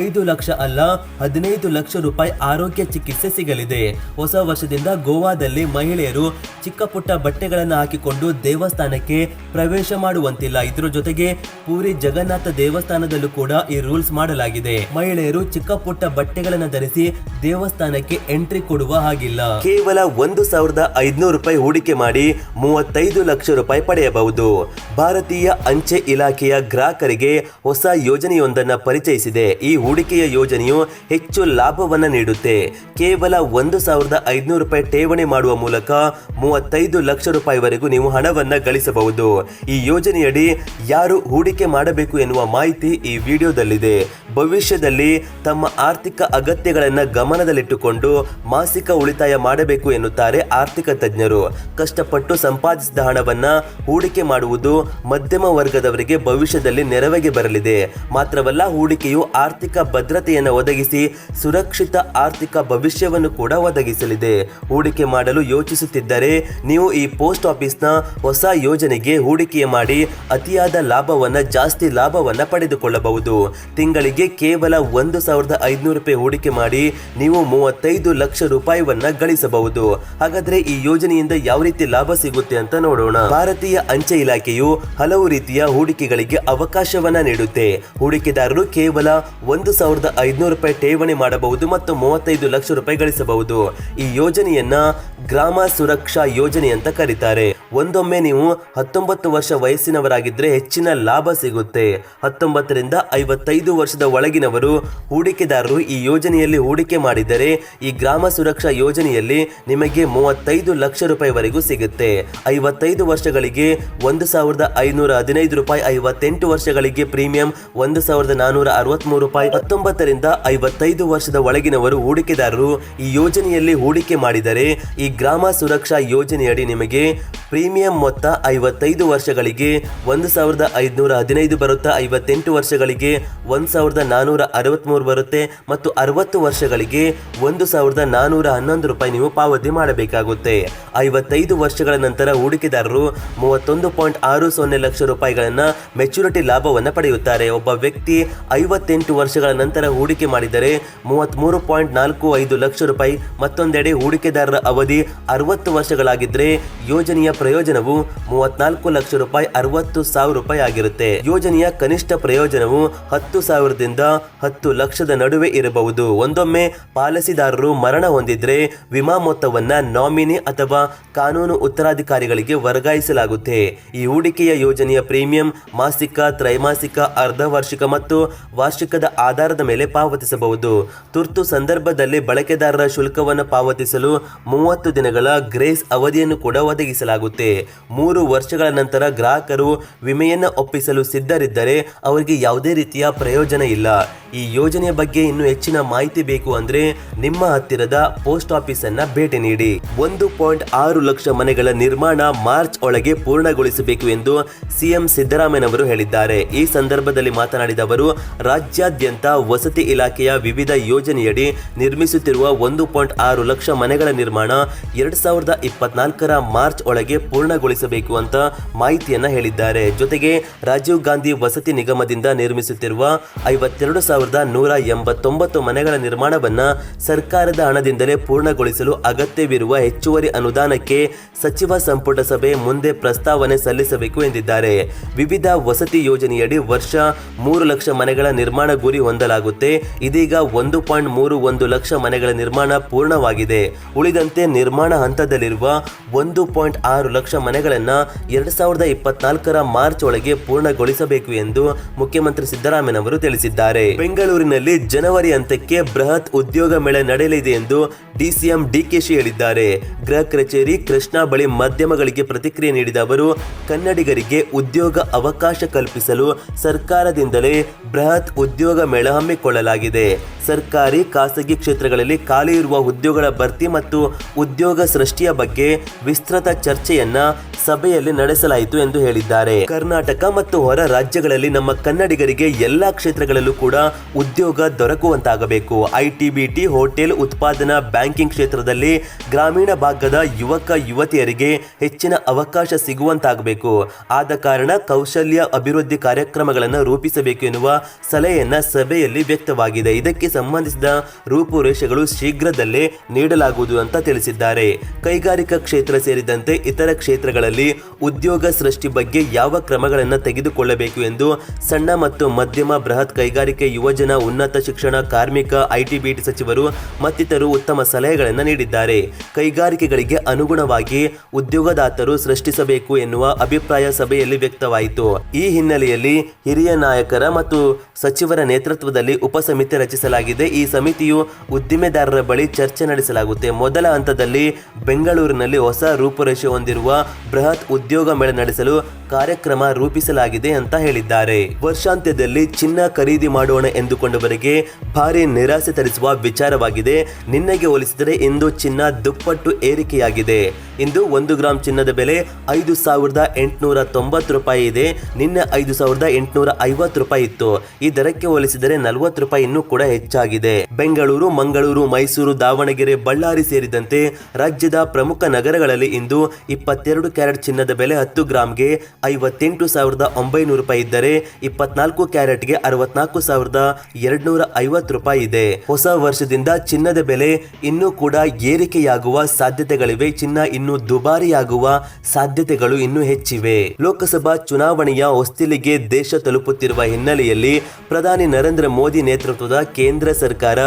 ಐದು ಲಕ್ಷ ಅಲ್ಲ, ಹದಿನೈದು ಲಕ್ಷ ರೂಪಾಯಿ ಆರೋಗ್ಯ ಚಿಕಿತ್ಸೆ ಸಿಗಲಿದೆ. ಹೊಸ ವರ್ಷದಿಂದ ಗೋವಾದಲ್ಲಿ ಮಹಿಳೆಯರು ಚಿಕ್ಕ ಪುಟ್ಟ ಬಟ್ಟೆಗಳನ್ನು ಹಾಕಿಕೊಂಡು ದೇವಸ್ಥಾನಕ್ಕೆ ಪ್ರವೇಶ ಮಾಡುವಂತಿಲ್ಲ. ಇದರ ಜೊತೆಗೆ ಪೂರಿ ಜಗನ್ನಾಥ ದೇವಸ್ಥಾನದಲ್ಲೂ ಕೂಡ ಈ ರೂಲ್ಸ್ ಮಾಡಲಾಗಿದೆ. ಮಹಿಳೆಯರು ಚಿಕ್ಕ ಪುಟ್ಟ ಬಟ್ಟೆಗಳನ್ನು ಧರಿಸಿ ದೇವಸ್ಥಾನಕ್ಕೆ ಎಂಟ್ರಿ ಕೊಡುವ ಹಾಗಿಲ್ಲ. ಕೇವಲ ಒಂದು ಸಾವಿರದ ಐದ್ನೂರು ರೂಪಾಯಿ ಹೂಡಿಕೆ ಮಾಡಿ ಮೂವತ್ತೈದು ಲಕ್ಷ ರೂಪಾಯಿ ಪಡೆಯಬಹುದು. ಭಾರತೀಯ ಅಂಚೆ ಇಲಾಖೆಯ ಗ್ರಾಹಕರಿಗೆ ಹೊಸ ಯೋಜನೆಯೊಂದನ್ನು ಪರಿಚಯಿಸಿದೆ. ಈ ಹೂಡಿಕೆಯ ಯೋಜನೆಯು ಹೆಚ್ಚು ಲಾಭವನ್ನು ನೀಡುತ್ತೆ. ಕೇವಲ ಒಂದು ಸಾವಿರದ ಐದುನೂರು ರೂಪಾಯಿ ಠೇವಣಿ ಮಾಡುವ ಮೂಲಕ ಮೂವತ್ತೈದು ಲಕ್ಷ ರೂಪಾಯಿವರೆಗೂ ನೀವು ಹಣವನ್ನು ಗಳಿಸಬಹುದು. ಈ ಯೋಜನೆಯಡಿ ಯಾರು ಹೂಡಿಕೆ ಮಾಡಬೇಕು ಎನ್ನುವ ಮಾಹಿತಿ ಈ ವಿಡಿಯೋದಲ್ಲಿದೆ. ಭವಿಷ್ಯದಲ್ಲಿ ತಮ್ಮ ಆರ್ಥಿಕ ಅಗತ್ಯಗಳನ್ನು ಗಮನದಲ್ಲಿಟ್ಟುಕೊಂಡು ಮಾಸಿಕ ಉಳಿತಾಯ ಮಾಡಬೇಕು ಎನ್ನುತ್ತಾರೆ ಆರ್ಥಿಕ ತಜ್ಞರು. ಕಷ್ಟಪಟ್ಟು ಸಂಪಾದಿಸಿದ ಹಣವನ್ನು ಹೂಡಿಕೆ ಮಾಡುವುದು ಮಧ್ಯಮ ವರ್ಗದವರಿಗೆ ಭವಿಷ್ಯದಲ್ಲಿ ನೆರವಿಗೆ ಬರಲಿದೆ. ಮಾತ್ರವಲ್ಲ, ಹೂಡಿಕೆಯು ಆರ್ಥಿಕ ಭದ್ರತೆಯನ್ನು ಒದಗಿಸಿ ಸುರಕ್ಷಿತ ಆರ್ಥಿಕ ಭವಿಷ್ಯವನ್ನು ಕೂಡ ಒದಗಿಸಲಿದೆ. ಹೂಡಿಕೆ ಮಾಡಲು ಯೋಚಿಸುತ್ತಿದ್ದರೆ ನೀವು ಈ ಪೋಸ್ಟ್ ಆಫೀಸ್ನ ಹೊಸ ಯೋಜನೆಗೆ ಹೂಡಿಕೆ ಮಾಡಿ ಅತಿಯಾದ ಲಾಭವನ್ನು ಜಾಸ್ತಿ ಲಾಭವನ್ನು ಪಡೆದುಕೊಳ್ಳಬಹುದು. ತಿಂಗಳಿಗೆ ಕೇವಲ ಒಂದು ಸಾವಿರದ ಐದುನೂರು ರೂಪಾಯಿ ಹೂಡಿಕೆ ಮಾಡಿ ನೀವು ಮೂವತ್ತೈದು ಲಕ್ಷ ರೂಪಾಯಿವನ್ನ ಗಳಿಸಬಹುದು. ಹಾಗಾದ್ರೆ ಈ ಯೋಜನೆಯಿಂದ ಯಾವ ರೀತಿ ಲಾಭ ಸಿಗುತ್ತೆ ಅಂತ ನೋಡೋಣ. ಭಾರತೀಯ ಅಂಚೆ ಇಲಾಖೆಯು ಹಲವು ರೀತಿಯ ಹೂಡಿಕೆಗಳಿಗೆ ಅವಕಾಶವನ್ನ ನೀಡುತ್ತೆ. ಹೂಡಿಕೆದಾರರು ಕೇವಲ ಒಂದು ಸಾವಿರದ ಐದುನೂರು ರೂಪಾಯಿ ಠೇವಣಿ ಮಾಡಬಹುದು ಮತ್ತು ಮೂವತ್ತೈದು ಲಕ್ಷ ರೂಪಾಯಿ ಗಳಿಸಬಹುದು. ಈ ಯೋಜನೆಯನ್ನ ಗ್ರಾಮ ಸುರಕ್ಷಾ ಯೋಜನೆ ಅಂತ ಕರೀತಾರೆ. ಒಂದೊಮ್ಮೆ ನೀವು ಹತ್ತೊಂಬತ್ತು ವರ್ಷ ವಯಸ್ಸಿನವರಾಗಿದ್ರೆ ಹೆಚ್ಚಿನ ಲಾಭ ಸಿಗುತ್ತೆ. ಹತ್ತೊಂಬತ್ತರಿಂದ ಐವತ್ತೈದು ವರ್ಷದ ಒಳಗಿನವರು ಹೂಡಿಕೆದಾರರು ಈ ಯೋಜನೆಯಲ್ಲಿ ಹೂಡಿಕೆ ಮಾಡಿದರೆ ಈ ಗ್ರಾಮ ಸುರಕ್ಷಾ ಯೋಜನೆಯಲ್ಲಿ ನಿಮಗೆ ಮೂವತ್ತೈದು ಲಕ್ಷ ರೂಪಾಯಿವರೆಗೂ ಸಿಗುತ್ತೆ. ಐವತ್ತೈದು ವರ್ಷಗಳಿಗೆ ಒಂದು ಸಾವಿರದ ಐನೂರ ಹದಿನೈದು ರೂಪಾಯಿ, ಐವತ್ತೆಂಟು ವರ್ಷಗಳಿಗೆ ಪ್ರೀಮಿಯಂ ಒಂದು ಸಾವಿರದ ನಾನೂರ ಅರವತ್ಮೂರು ರೂಪಾಯಿ, ಹತ್ತೊಂಬತ್ತರಿಂದ ಐವತ್ತೈದು ವರ್ಷದ ಒಳಗಿನವರು ಹೂಡಿಕೆದಾರರು ಈ ಯೋಜನೆಯಲ್ಲಿ ಹೂಡಿಕೆ ಮಾಡಿದರೆ ಈ ಗ್ರಾಮ ಸುರಕ್ಷಾ ಯೋಜನೆಯಡಿ ನಿಮಗೆ ಪ್ರೀಮಿಯಂ ಮೊತ್ತ ಐವತ್ತೈದು ವರ್ಷಗಳಿಗೆ ಒಂದು ಸಾವಿರದ ಐದುನೂರ ಹದಿನೈದು ಬರುತ್ತಾ, ಐವತ್ತೆಂಟು ವರ್ಷಗಳಿಗೆ ಒಂದು ಸಾವಿರದ ನಾನೂರ ಅರವತ್ತ್ಮೂರು ಬರುತ್ತೆ ಮತ್ತು ಅರವತ್ತು ವರ್ಷಗಳಿಗೆ ಒಂದು ಸಾವಿರದ ನಾನೂರ ಹನ್ನೊಂದು ರೂಪಾಯಿ ನೀವು ಪಾವತಿ ಮಾಡಬೇಕಾಗುತ್ತೆ. ಐವತ್ತೈದು ವರ್ಷಗಳ ನಂತರ ಹೂಡಿಕೆದಾರರು ಮೂವತ್ತೊಂದು ಪಾಯಿಂಟ್ ಆರು ಸೊನ್ನೆ ಲಕ್ಷ ರೂಪಾಯಿಗಳನ್ನು ಮೆಚುರಿಟಿ ಲಾಭವನ್ನು ಪಡೆಯುತ್ತಾರೆ. ಒಬ್ಬ ವ್ಯಕ್ತಿ ಐವತ್ತೆಂಟು ವರ್ಷಗಳ ನಂತರ ಹೂಡಿಕೆ ಮಾಡಿದರೆ ಮೂವತ್ತ್ಮೂರು ಪಾಯಿಂಟ್ ನಾಲ್ಕು ಐದು ಲಕ್ಷ ರೂಪಾಯಿ. ಮತ್ತೊಂದೆಡೆ ಹೂಡಿಕೆದಾರರ ಅವಧಿ ಅರವತ್ತು ವರ್ಷಗಳಾಗಿದ್ದರೆ ಯೋಜನೆಯ ಪ್ರಯೋಜನವು ಮೂವತ್ನಾಲ್ಕು ಲಕ್ಷ ರೂಪಾಯಿ ಅರವತ್ತು ಸಾವಿರ ರೂಪಾಯಿ ಆಗಿರುತ್ತೆ. ಯೋಜನೆಯ ಕನಿಷ್ಠ ಪ್ರಯೋಜನವು ಹತ್ತು ಸಾವಿರದಿಂದ ಹತ್ತು ಲಕ್ಷದ ನಡುವೆ ಇರಬಹುದು. ಒಂದೊಮ್ಮೆ ಪಾಲಿಸಿದಾರರು ಮರಣ ಹೊಂದಿದ್ರೆ ವಿಮಾ ಮೊತ್ತವನ್ನ ನಾಮಿನಿ ಅಥವಾ ಕಾನೂನು ಉತ್ತರಾಧಿಕಾರಿಗಳಿಗೆ ವರ್ಗಾಯಿಸಲಾಗುತ್ತೆ. ಈ ಹೂಡಿಕೆಯ ಯೋಜನೆಯ ಪ್ರೀಮಿಯಂ ಮಾಸಿಕ, ತ್ರೈಮಾಸಿಕ ಅರ್ಧ ವಾರ್ಷಿಕ ಮತ್ತು ವಾರ್ಷಿಕದ ಆಧಾರದ ಮೇಲೆ ಪಾವತಿಸಬಹುದು. ತುರ್ತು ಸಂದರ್ಭದಲ್ಲಿ ಬಳಕೆದಾರರ ಶುಲ್ಕವನ್ನು ಪಾವತಿಸಲು ಮೂವತ್ತು ದಿನಗಳ ಗ್ರೇಸ್ ಅವಧಿಯನ್ನು ಕೂಡ ಒದಗಿಸಲಾಗುತ್ತೆ. ಮೂರು ವರ್ಷಗಳ ನಂತರ ಗ್ರಾಹಕರು ವಿಮೆಯನ್ನು ಒಪ್ಪಿಸಲು ಸಿದ್ಧರಿದ್ದರೆ ಅವರಿಗೆ ಯಾವುದೇ ರೀತಿಯ ಪ್ರಯೋಜನ ಇಲ್ಲ. ಈ ಯೋಜನೆ ಯೋಜನೆಯ ಬಗ್ಗೆ ಇನ್ನು ಹೆಚ್ಚಿನ ಮಾಹಿತಿ ಬೇಕು ಅಂದ್ರೆ ನಿಮ್ಮ ಹತ್ತಿರದ ಪೋಸ್ಟ್ ಆಫೀಸ್ ಅನ್ನ ಭೇಟಿ ನೀಡಿ. ಒಂದು ಪಾಯಿಂಟ್ ಆರು ಲಕ್ಷ ಮನೆಗಳ ನಿರ್ಮಾಣ ಮಾರ್ಚ್ ಒಳಗೆ ಪೂರ್ಣಗೊಳಿಸಬೇಕು ಎಂದು ಸಿಎಂ ಸಿದ್ದರಾಮಯ್ಯನವರು ಹೇಳಿದ್ದಾರೆ. ಈ ಸಂದರ್ಭದಲ್ಲಿ ಮಾತನಾಡಿದ ಅವರು, ರಾಜ್ಯಾದ್ಯಂತ ವಸತಿ ಇಲಾಖೆಯ ವಿವಿಧ ಯೋಜನೆಯಡಿ ನಿರ್ಮಿಸುತ್ತಿರುವ ಒಂದು ಪಾಯಿಂಟ್ ಆರು ಲಕ್ಷ ಮನೆಗಳ ನಿರ್ಮಾಣ ಎರಡ್ ಸಾವಿರದ ಇಪ್ಪತ್ನಾಲ್ಕರ ಮಾರ್ಚ್ ಒಳಗೆ ಪೂರ್ಣಗೊಳಿಸಬೇಕು ಅಂತ ಮಾಹಿತಿಯನ್ನ ಹೇಳಿದ್ದಾರೆ. ಜೊತೆಗೆ ರಾಜೀವ್ ಗಾಂಧಿ ವಸತಿ ನಿಗಮದಿಂದ ನಿರ್ಮಿಸುತ್ತಿರುವ ಐವತ್ತೆರಡು ಸಾವಿರದ ನೂರ ಎಂಬತ್ತೊಂಬತ್ತು ಮನೆಗಳ ನಿರ್ಮಾಣವನ್ನ ಸರ್ಕಾರದ ಹಣದಿಂದಲೇ ಪೂರ್ಣಗೊಳಿಸಲು ಅಗತ್ಯವಿರುವ ಹೆಚ್ಚುವರಿ ಅನುದಾನಕ್ಕೆ ಸಚಿವ ಸಂಪುಟ ಸಭೆ ಮುಂದೆ ಪ್ರಸ್ತಾವನೆ ಸಲ್ಲಿಸಬೇಕು ಎಂದಿದ್ದಾರೆ. ವಿವಿಧ ವಸತಿ ಯೋಜನೆಯಡಿ ವರ್ಷ ಮೂರು ಲಕ್ಷ ಮನೆಗಳ ನಿರ್ಮಾಣ ಗುರಿ ಹೊಂದಲಾಗುತ್ತೆ. ಇದೀಗ ಒಂದು ಪಾಯಿಂಟ್ ಮೂರು ಒಂದು ಲಕ್ಷ ಮನೆಗಳ ನಿರ್ಮಾಣ ಪೂರ್ಣವಾಗಿದೆ. ಉಳಿದಂತೆ ನಿರ್ಮಾಣ ಹಂತದಲ್ಲಿರುವ ಒಂದು ಪಾಯಿಂಟ್ ಆರು ಲಕ್ಷ ಮನೆಗಳನ್ನ ಎರಡ್ ಸಾವಿರದ ಇಪ್ಪತ್ನಾಲ್ಕರ ಮಾರ್ಚ್ ಒಳಗೆ ಪೂರ್ಣಗೊಳಿಸಬೇಕು ಎಂದು ಮುಖ್ಯಮಂತ್ರಿ ಸಿದ್ದರಾಮಯ್ಯನವರು ತಿಳಿಸಿದ್ದಾರೆ. ಬೆಂಗಳೂರಿನಲ್ಲಿ ಜನವರಿ ಅಂತ್ಯಕ್ಕೆ ಬೃಹತ್ ಉದ್ಯೋಗ ಮೇಳ ನಡೆಯಲಿದೆ ಎಂದು ಡಿಸಿಎಂ ಡಿಕೆಶಿ ಹೇಳಿದ್ದಾರೆ. ಗೃಹ ಕಚೇರಿ ಕೃಷ್ಣಾ ಬಳಿ ಮಾಧ್ಯಮಗಳಿಗೆ ಪ್ರತಿಕ್ರಿಯೆ ನೀಡಿದ ಅವರು, ಕನ್ನಡಿಗರಿಗೆ ಉದ್ಯೋಗ ಅವಕಾಶ ಕಲ್ಪಿಸಲು ಸರ್ಕಾರದಿಂದಲೇ ಬೃಹತ್ ಉದ್ಯೋಗ ಮೇಳ ಹಮ್ಮಿಕೊಳ್ಳಲಾಗಿದೆ. ಸರ್ಕಾರಿ ಖಾಸಗಿ ಕ್ಷೇತ್ರಗಳಲ್ಲಿ ಖಾಲಿ ಇರುವ ಉದ್ಯೋಗಗಳ ಭರ್ತಿ ಮತ್ತು ಉದ್ಯೋಗ ಸೃಷ್ಟಿಯ ಬಗ್ಗೆ ವಿಸ್ತೃತ ಚರ್ಚೆಯನ್ನ ಸಭೆಯಲ್ಲಿ ನಡೆಸಲಾಯಿತು ಎಂದು ಹೇಳಿದ್ದಾರೆ. ಕರ್ನಾಟಕ ಮತ್ತು ಹೊರ ರಾಜ್ಯಗಳಲ್ಲಿ ನಮ್ಮ ಕನ್ನಡಿಗರಿಗೆ ಎಲ್ಲಾ ಕ್ಷೇತ್ರಗಳಲ್ಲೂ ಕೂಡ ಉದ್ಯೋಗ ದೊರಕುವಂತಾಗಬೇಕು. ಐಟಿ ಬಿಟಿ ಹೋಟೆಲ್ ಉತ್ಪಾದನಾ ಬ್ಯಾಂಕಿಂಗ್ ಕ್ಷೇತ್ರದಲ್ಲಿ ಗ್ರಾಮೀಣ ಭಾಗದ ಯುವಕ, ಯುವತಿಯರಿಗೆ ಹೆಚ್ಚಿನ ಅವಕಾಶ ಸಿಗುವಂತಾಗಬೇಕು. ಆದ ಕಾರಣ ಕೌಶಲ್ಯ ಅಭಿವೃದ್ಧಿ ಕಾರ್ಯಕ್ರಮಗಳನ್ನು ರೂಪಿಸಬೇಕು ಎನ್ನುವ ಸಲಹೆಯನ್ನ ಸಭೆಯಲ್ಲಿ ವ್ಯಕ್ತವಾಗಿದೆ. ಇದಕ್ಕೆ ಸಂಬಂಧಿಸಿದ ರೂಪುರೇಷೆಗಳು ಶೀಘ್ರದಲ್ಲೇ ನೀಡಲಾಗುವುದು ಅಂತ ತಿಳಿಸಿದ್ದಾರೆ. ಕೈಗಾರಿಕಾ ಕ್ಷೇತ್ರ ಸೇರಿದಂತೆ ಇತರ ಕ್ಷೇತ್ರಗಳಲ್ಲಿ ಉದ್ಯೋಗ ಸೃಷ್ಟಿ ಬಗ್ಗೆ ಯಾವ ಕ್ರಮಗಳನ್ನು ತೆಗೆದುಕೊಳ್ಳಬೇಕು ಎಂದು ಸಣ್ಣ ಮತ್ತು ಮಧ್ಯಮ ಬೃಹತ್ ಕೈಗಾರಿಕೆ ಯುವಜನ ಉನ್ನತ ಶಿಕ್ಷಣ ಕಾರ್ಮಿಕ, ಐಟಿ, ಬಿಟಿ ಸಚಿವರು ಮತ್ತಿತರರು ಉತ್ತಮ ಸಲಹೆಗಳನ್ನು ನೀಡಿದ್ದಾರೆ. ಕೈಗಾರಿಕೆಗಳಿಗೆ ಅನುಗುಣವಾಗಿ ಉದ್ಯೋಗದಾತರು ಸೃಷ್ಟಿಸಬೇಕು ಎನ್ನುವ ಅಭಿಪ್ರಾಯ ಸಭೆಯಲ್ಲಿ ವ್ಯಕ್ತವಾಯಿತು. ಈ ಹಿನ್ನೆಲೆಯಲ್ಲಿ ಹಿರಿಯ ನಾಯಕರ ಮತ್ತು ಸಚಿವರ ನೇತೃತ್ವದಲ್ಲಿ ಉಪಸಮಿತಿ ರಚಿಸಲಾಗಿದೆ. ಈ ಸಮಿತಿಯು ಉದ್ದಿಮೆದಾರರ ಬಳಿ ಚರ್ಚೆ ನಡೆಸಲಾಗುತ್ತೆ. ಮೊದಲ ಹಂತದಲ್ಲಿ ಬೆಂಗಳೂರಿನಲ್ಲಿ ಹೊಸ ರೂಪುರೇಷೆ ಹೊಂದಿರುವ ಬೃಹತ್ ಉದ್ಯೋಗ ಮೇಳ ನಡೆಸಲು ಕಾರ್ಯಕ್ರಮ ರೂಪಿಸಲಾಗಿದೆ ಅಂತ ಹೇಳಿದ್ದಾರೆ. ವರ್ಷಾಂತ್ಯದಲ್ಲಿ ಚಿನ್ನ ಖರೀದಿ ಮಾಡೋಣ ಎಂದುಕೊಂಡವರಿಗೆ ಭಾರಿ ನಿರಾಸೆ ತರಿಸುವ ವಿಚಾರವಾಗಿದೆ. ನಿನ್ನೆಗೆ ಹೋಲಿಸಿದರೆ ಇಂದು ಚಿನ್ನ ದುಪ್ಪಟ್ಟು ಏರಿಕೆಯಾಗಿದೆ. ಇಂದು ಒಂದು ಗ್ರಾಂ ಚಿನ್ನದ ಬೆಲೆ ಐದು ಸಾವಿರದ ಎಂಟುನೂರ ತೊಂಬತ್ತು ರೂಪಾಯಿ ಇದೆ. ನಿನ್ನೆ ಐದು ಸಾವಿರದ ಎಂಟುನೂರ ಐವತ್ತು ರೂಪಾಯಿ ಇತ್ತು. ಈ ದರಕ್ಕೆ ಹೋಲಿಸಿದರೆ ನಲವತ್ತು ರೂಪಾಯಿ ಇನ್ನೂ ಕೂಡ ಹೆಚ್ಚಾಗಿದೆ. ಬೆಂಗಳೂರು, ಮಂಗಳೂರು, ಮೈಸೂರು, ದಾವಣಗೆರೆ, ಬಳ್ಳಾರಿ ಸೇರಿದಂತೆ ರಾಜ್ಯದ ಪ್ರಮುಖ ನಗರಗಳಲ್ಲಿ ಇಂದು ಇಪ್ಪತ್ತೆರಡು ಕ್ಯಾರೆಟ್ ಚಿನ್ನದ ಬೆಲೆ ಹತ್ತು ಗ್ರಾಂಗೆ ಐವತ್ತೆಂಟು ಸಾವಿರದ ಒಂಬೈನೂರು ರೂಪಾಯಿ ಇದ್ದರೆ ಇಪ್ಪತ್ನಾಲ್ಕು ಕ್ಯಾರೆಟ್ಗೆ ಅರವತ್ನಾಲ್ಕು ಸಾವಿರದ ಎರಡ್ನೂರ ಐವತ್ತು ರೂಪಾಯಿ ಇದೆ. ಹೊಸ ವರ್ಷದಿಂದ ಚಿನ್ನದ ಬೆಲೆ ಇನ್ನೂ ಕೂಡ ಏರಿಕೆಯಾಗುವ ಸಾಧ್ಯತೆಗಳಿವೆ. ಚಿನ್ನ ಇನ್ನೂ ದುಬಾರಿಯಾಗುವ ಸಾಧ್ಯತೆಗಳು ಇನ್ನೂ ಹೆಚ್ಚಿವೆ. ಲೋಕಸಭಾ ಚುನಾವಣೆಯ ಹೊಸ್ತಿಲಿಗೆ ದೇಶ ತಲುಪುತ್ತಿರುವ ಹಿನ್ನೆಲೆಯಲ್ಲಿ ಪ್ರಧಾನಿ ನರೇಂದ್ರ ಮೋದಿ ನೇತೃತ್ವದ ಕೇಂದ್ರ ಸರ್ಕಾರ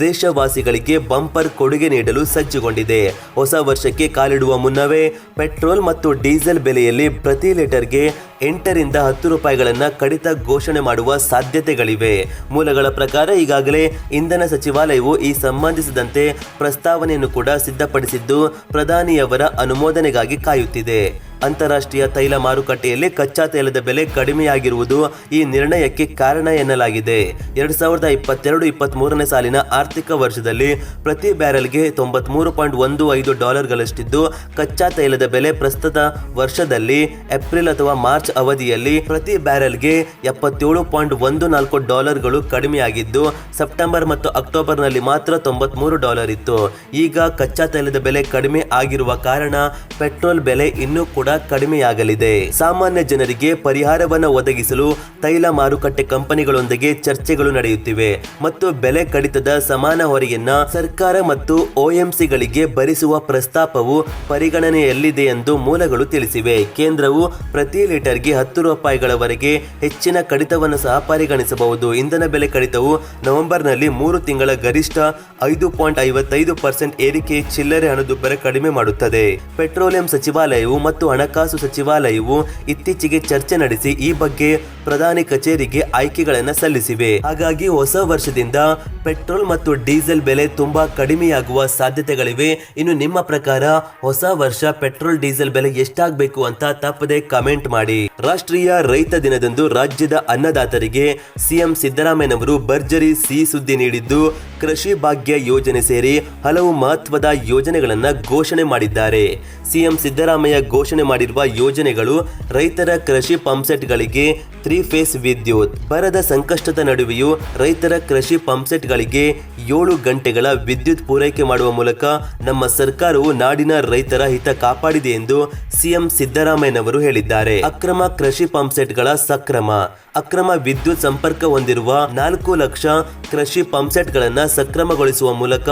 ದೇಶವಾಸಿಗಳಿಗೆ ಬಂಪರ್ ಕೊಡುಗೆ ನೀಡಲು ಸಜ್ಜುಗೊಂಡಿದೆ. ಹೊಸ ವರ್ಷಕ್ಕೆ ಕಾಲಿಡುವ ಮುನ್ನವೇ ಪೆಟ್ರೋಲ್ ಮತ್ತು ಡೀಸೆಲ್ ಬೆಲೆಯಲ್ಲಿ ಪ್ರತಿ ಲೀಟರ್ಗೆ ಎಂಟರಿಂದ ಹತ್ತು ರೂಪಾಯಿಗಳನ್ನು ಕಡಿತ ಘೋಷಣೆ ಮಾಡುವ ಸಾಧ್ಯತೆಗಳಿವೆ. ಮೂಲಗಳ ಪ್ರಕಾರ ಈಗಾಗಲೇ ಇಂಧನ ಸಚಿವಾಲಯವು ಈ ಸಂಬಂಧಿಸಿದಂತೆ ಪ್ರಸ್ತಾವನೆಯನ್ನು ಕೂಡ ಸಿದ್ಧಪಡಿಸಿದ್ದು, ಪ್ರಧಾನಿಯವರ ಅನುಮೋದನೆಗಾಗಿ ಕಾಯುತ್ತಿದೆ. ಅಂತಾರಾಷ್ಟ್ರೀಯ ತೈಲ ಮಾರುಕಟ್ಟೆಯಲ್ಲಿ ಕಚ್ಚಾ ತೈಲದ ಬೆಲೆ ಕಡಿಮೆಯಾಗಿರುವುದು ಈ ನಿರ್ಣಯಕ್ಕೆ ಕಾರಣ ಎನ್ನಲಾಗಿದೆ. ಎರಡ್ ಸಾವಿರದ ಇಪ್ಪತ್ತೆರಡು ಇಪ್ಪತ್ತ್ ಮೂರನೇ ಸಾಲಿನ ಆರ್ಥಿಕ ವರ್ಷದಲ್ಲಿ ಪ್ರತಿ ಬ್ಯಾರೆಲ್ಗೆ ತೊಂಬತ್ಮೂರು ಪಾಯಿಂಟ್ ಒಂದು ಐದು ಡಾಲರ್ಗಳಷ್ಟಿದ್ದು, ಕಚ್ಚಾ ತೈಲದ ಬೆಲೆ ಪ್ರಸ್ತುತ ವರ್ಷದಲ್ಲಿ ಏಪ್ರಿಲ್ ಅಥವಾ ಮಾರ್ಚ್ ಅವಧಿಯಲ್ಲಿ ಪ್ರತಿ ಬ್ಯಾರೆಲ್ಗೆ ಎಪ್ಪತ್ತೇಳು ಪಾಯಿಂಟ್ ಒಂದು ನಾಲ್ಕು ಡಾಲರ್ಗಳು ಕಡಿಮೆಯಾಗಿದ್ದು, ಸೆಪ್ಟೆಂಬರ್ ಮತ್ತು ಅಕ್ಟೋಬರ್ನಲ್ಲಿ ಮಾತ್ರ ತೊಂಬತ್ಮೂರು ಡಾಲರ್ ಇತ್ತು. ಈಗ ಕಚ್ಚಾ ತೈಲದ ಬೆಲೆ ಕಡಿಮೆ ಆಗಿರುವ ಕಾರಣ ಪೆಟ್ರೋಲ್ ಬೆಲೆ ಇನ್ನೂ ಕೂಡ ಕಡಿಮೆಯಾಗಲಿದೆ. ಸಾಮಾನ್ಯ ಜನರಿಗೆ ಪರಿಹಾರವನ್ನು ಒದಗಿಸಲು ತೈಲ ಮಾರುಕಟ್ಟೆ ಕಂಪನಿಗಳೊಂದಿಗೆ ಚರ್ಚೆಗಳು ನಡೆಯುತ್ತಿವೆ ಮತ್ತು ಬೆಲೆ ಕಡಿತದ ಸಮಾನ ಹೊರೆಯನ್ನ ಸರ್ಕಾರ ಮತ್ತು ಓಎಂಸಿಗಳಿಗೆ ಭರಿಸುವ ಪ್ರಸ್ತಾಪವು ಪರಿಗಣನೆಯಲ್ಲಿದೆ ಎಂದು ಮೂಲಗಳು ತಿಳಿಸಿವೆ. ಕೇಂದ್ರವು ಪ್ರತಿ ಲೀಟರ್ಗೆ ಹತ್ತು ರೂಪಾಯಿಗಳವರೆಗೆ ಹೆಚ್ಚಿನ ಕಡಿತವನ್ನು ಸಹ ಪರಿಗಣಿಸಬಹುದು. ಇಂಧನ ಬೆಲೆ ಕಡಿತವು ನವೆಂಬರ್ನಲ್ಲಿ ಮೂರು ತಿಂಗಳ ಗರಿಷ್ಠ ಐದು ಪಾಯಿಂಟ್ ಐವತ್ತೈದು ಪರ್ಸೆಂಟ್ ಏರಿಕೆ ಚಿಲ್ಲರೆ ಹಣದುಬ್ಬರ ಕಡಿಮೆ ಮಾಡುತ್ತದೆ. ಪೆಟ್ರೋಲಿಯಂ ಸಚಿವಾಲಯವು ಮತ್ತು ಹಣಕಾಸು ಸಚಿವಾಲಯವು ಇತ್ತೀಚೆಗೆ ಚರ್ಚೆ ನಡೆಸಿ ಈ ಬಗ್ಗೆ ಪ್ರಧಾನಿ ಕಚೇರಿಗೆ ಆಯ್ಕೆಗಳನ್ನು ಸಲ್ಲಿಸಿವೆ. ಹಾಗಾಗಿ ಹೊಸ ವರ್ಷದಿಂದ ಪೆಟ್ರೋಲ್ ಮತ್ತು ಡೀಸೆಲ್ ಬೆಲೆ ತುಂಬಾ ಕಡಿಮೆಯಾಗುವ ಸಾಧ್ಯತೆಗಳಿವೆ. ಇನ್ನು ನಿಮ್ಮ ಪ್ರಕಾರ ಹೊಸ ವರ್ಷ ಪೆಟ್ರೋಲ್, ಡೀಸೆಲ್ ಬೆಲೆ ಎಷ್ಟಾಗಬೇಕು ಅಂತ ತಪ್ಪದೆ ಕಮೆಂಟ್ ಮಾಡಿ. ರಾಷ್ಟ್ರೀಯ ರೈತ ದಿನದಂದು ರಾಜ್ಯದ ಅನ್ನದಾತರಿಗೆ ಸಿಎಂ ಸಿದ್ದರಾಮಯ್ಯನವರು ಭರ್ಜರಿ ಸಿಹಿ ಸುದ್ದಿ ನೀಡಿದ್ದು, ಕೃಷಿ ಭಾಗ್ಯ ಯೋಜನೆ ಸೇರಿ ಹಲವು ಮಹತ್ವದ ಯೋಜನೆಗಳನ್ನು ಘೋಷಣೆ ಮಾಡಿದ್ದಾರೆ. ಸಿಎಂ ಸಿದ್ದರಾಮಯ್ಯ ಘೋಷಣೆ ಮಾಡಿರುವ ಯೋಜನೆಗಳು ರೈತರ ಕೃಷಿ ಪಂಪ್ಸೆಟ್ಗಳಿಗೆ ತ್ರೀ ಫೇಸ್ ವಿದ್ಯುತ್. ಬರದ ಸಂಕಷ್ಟದ ನಡುವೆಯೂ ರೈತರ ಕೃಷಿ ಪಂಪ್ಸೆಟ್ಗಳಿಗೆ ಏಳು ಗಂಟೆಗಳ ವಿದ್ಯುತ್ ಪೂರೈಕೆ ಮಾಡುವ ಮೂಲಕ ನಮ್ಮ ಸರ್ಕಾರವು ನಾಡಿನ ರೈತರ ಹಿತ ಕಾಪಾಡಿದೆ ಎಂದು ಸಿಎಂ ಸಿದ್ದರಾಮಯ್ಯನವರು ಹೇಳಿದ್ದಾರೆ. ಅಕ್ರಮ ಕೃಷಿ ಪಂಪ್ಸೆಟ್ಗಳ ಸಕ್ರಮ. ಅಕ್ರಮ ವಿದ್ಯುತ್ ಸಂಪರ್ಕ ಹೊಂದಿರುವ ನಾಲ್ಕು ಲಕ್ಷ ಕೃಷಿ ಪಂಪ್ಸೆಟ್ಗಳನ್ನು ಸಕ್ರಮಗೊಳಿಸುವ ಮೂಲಕ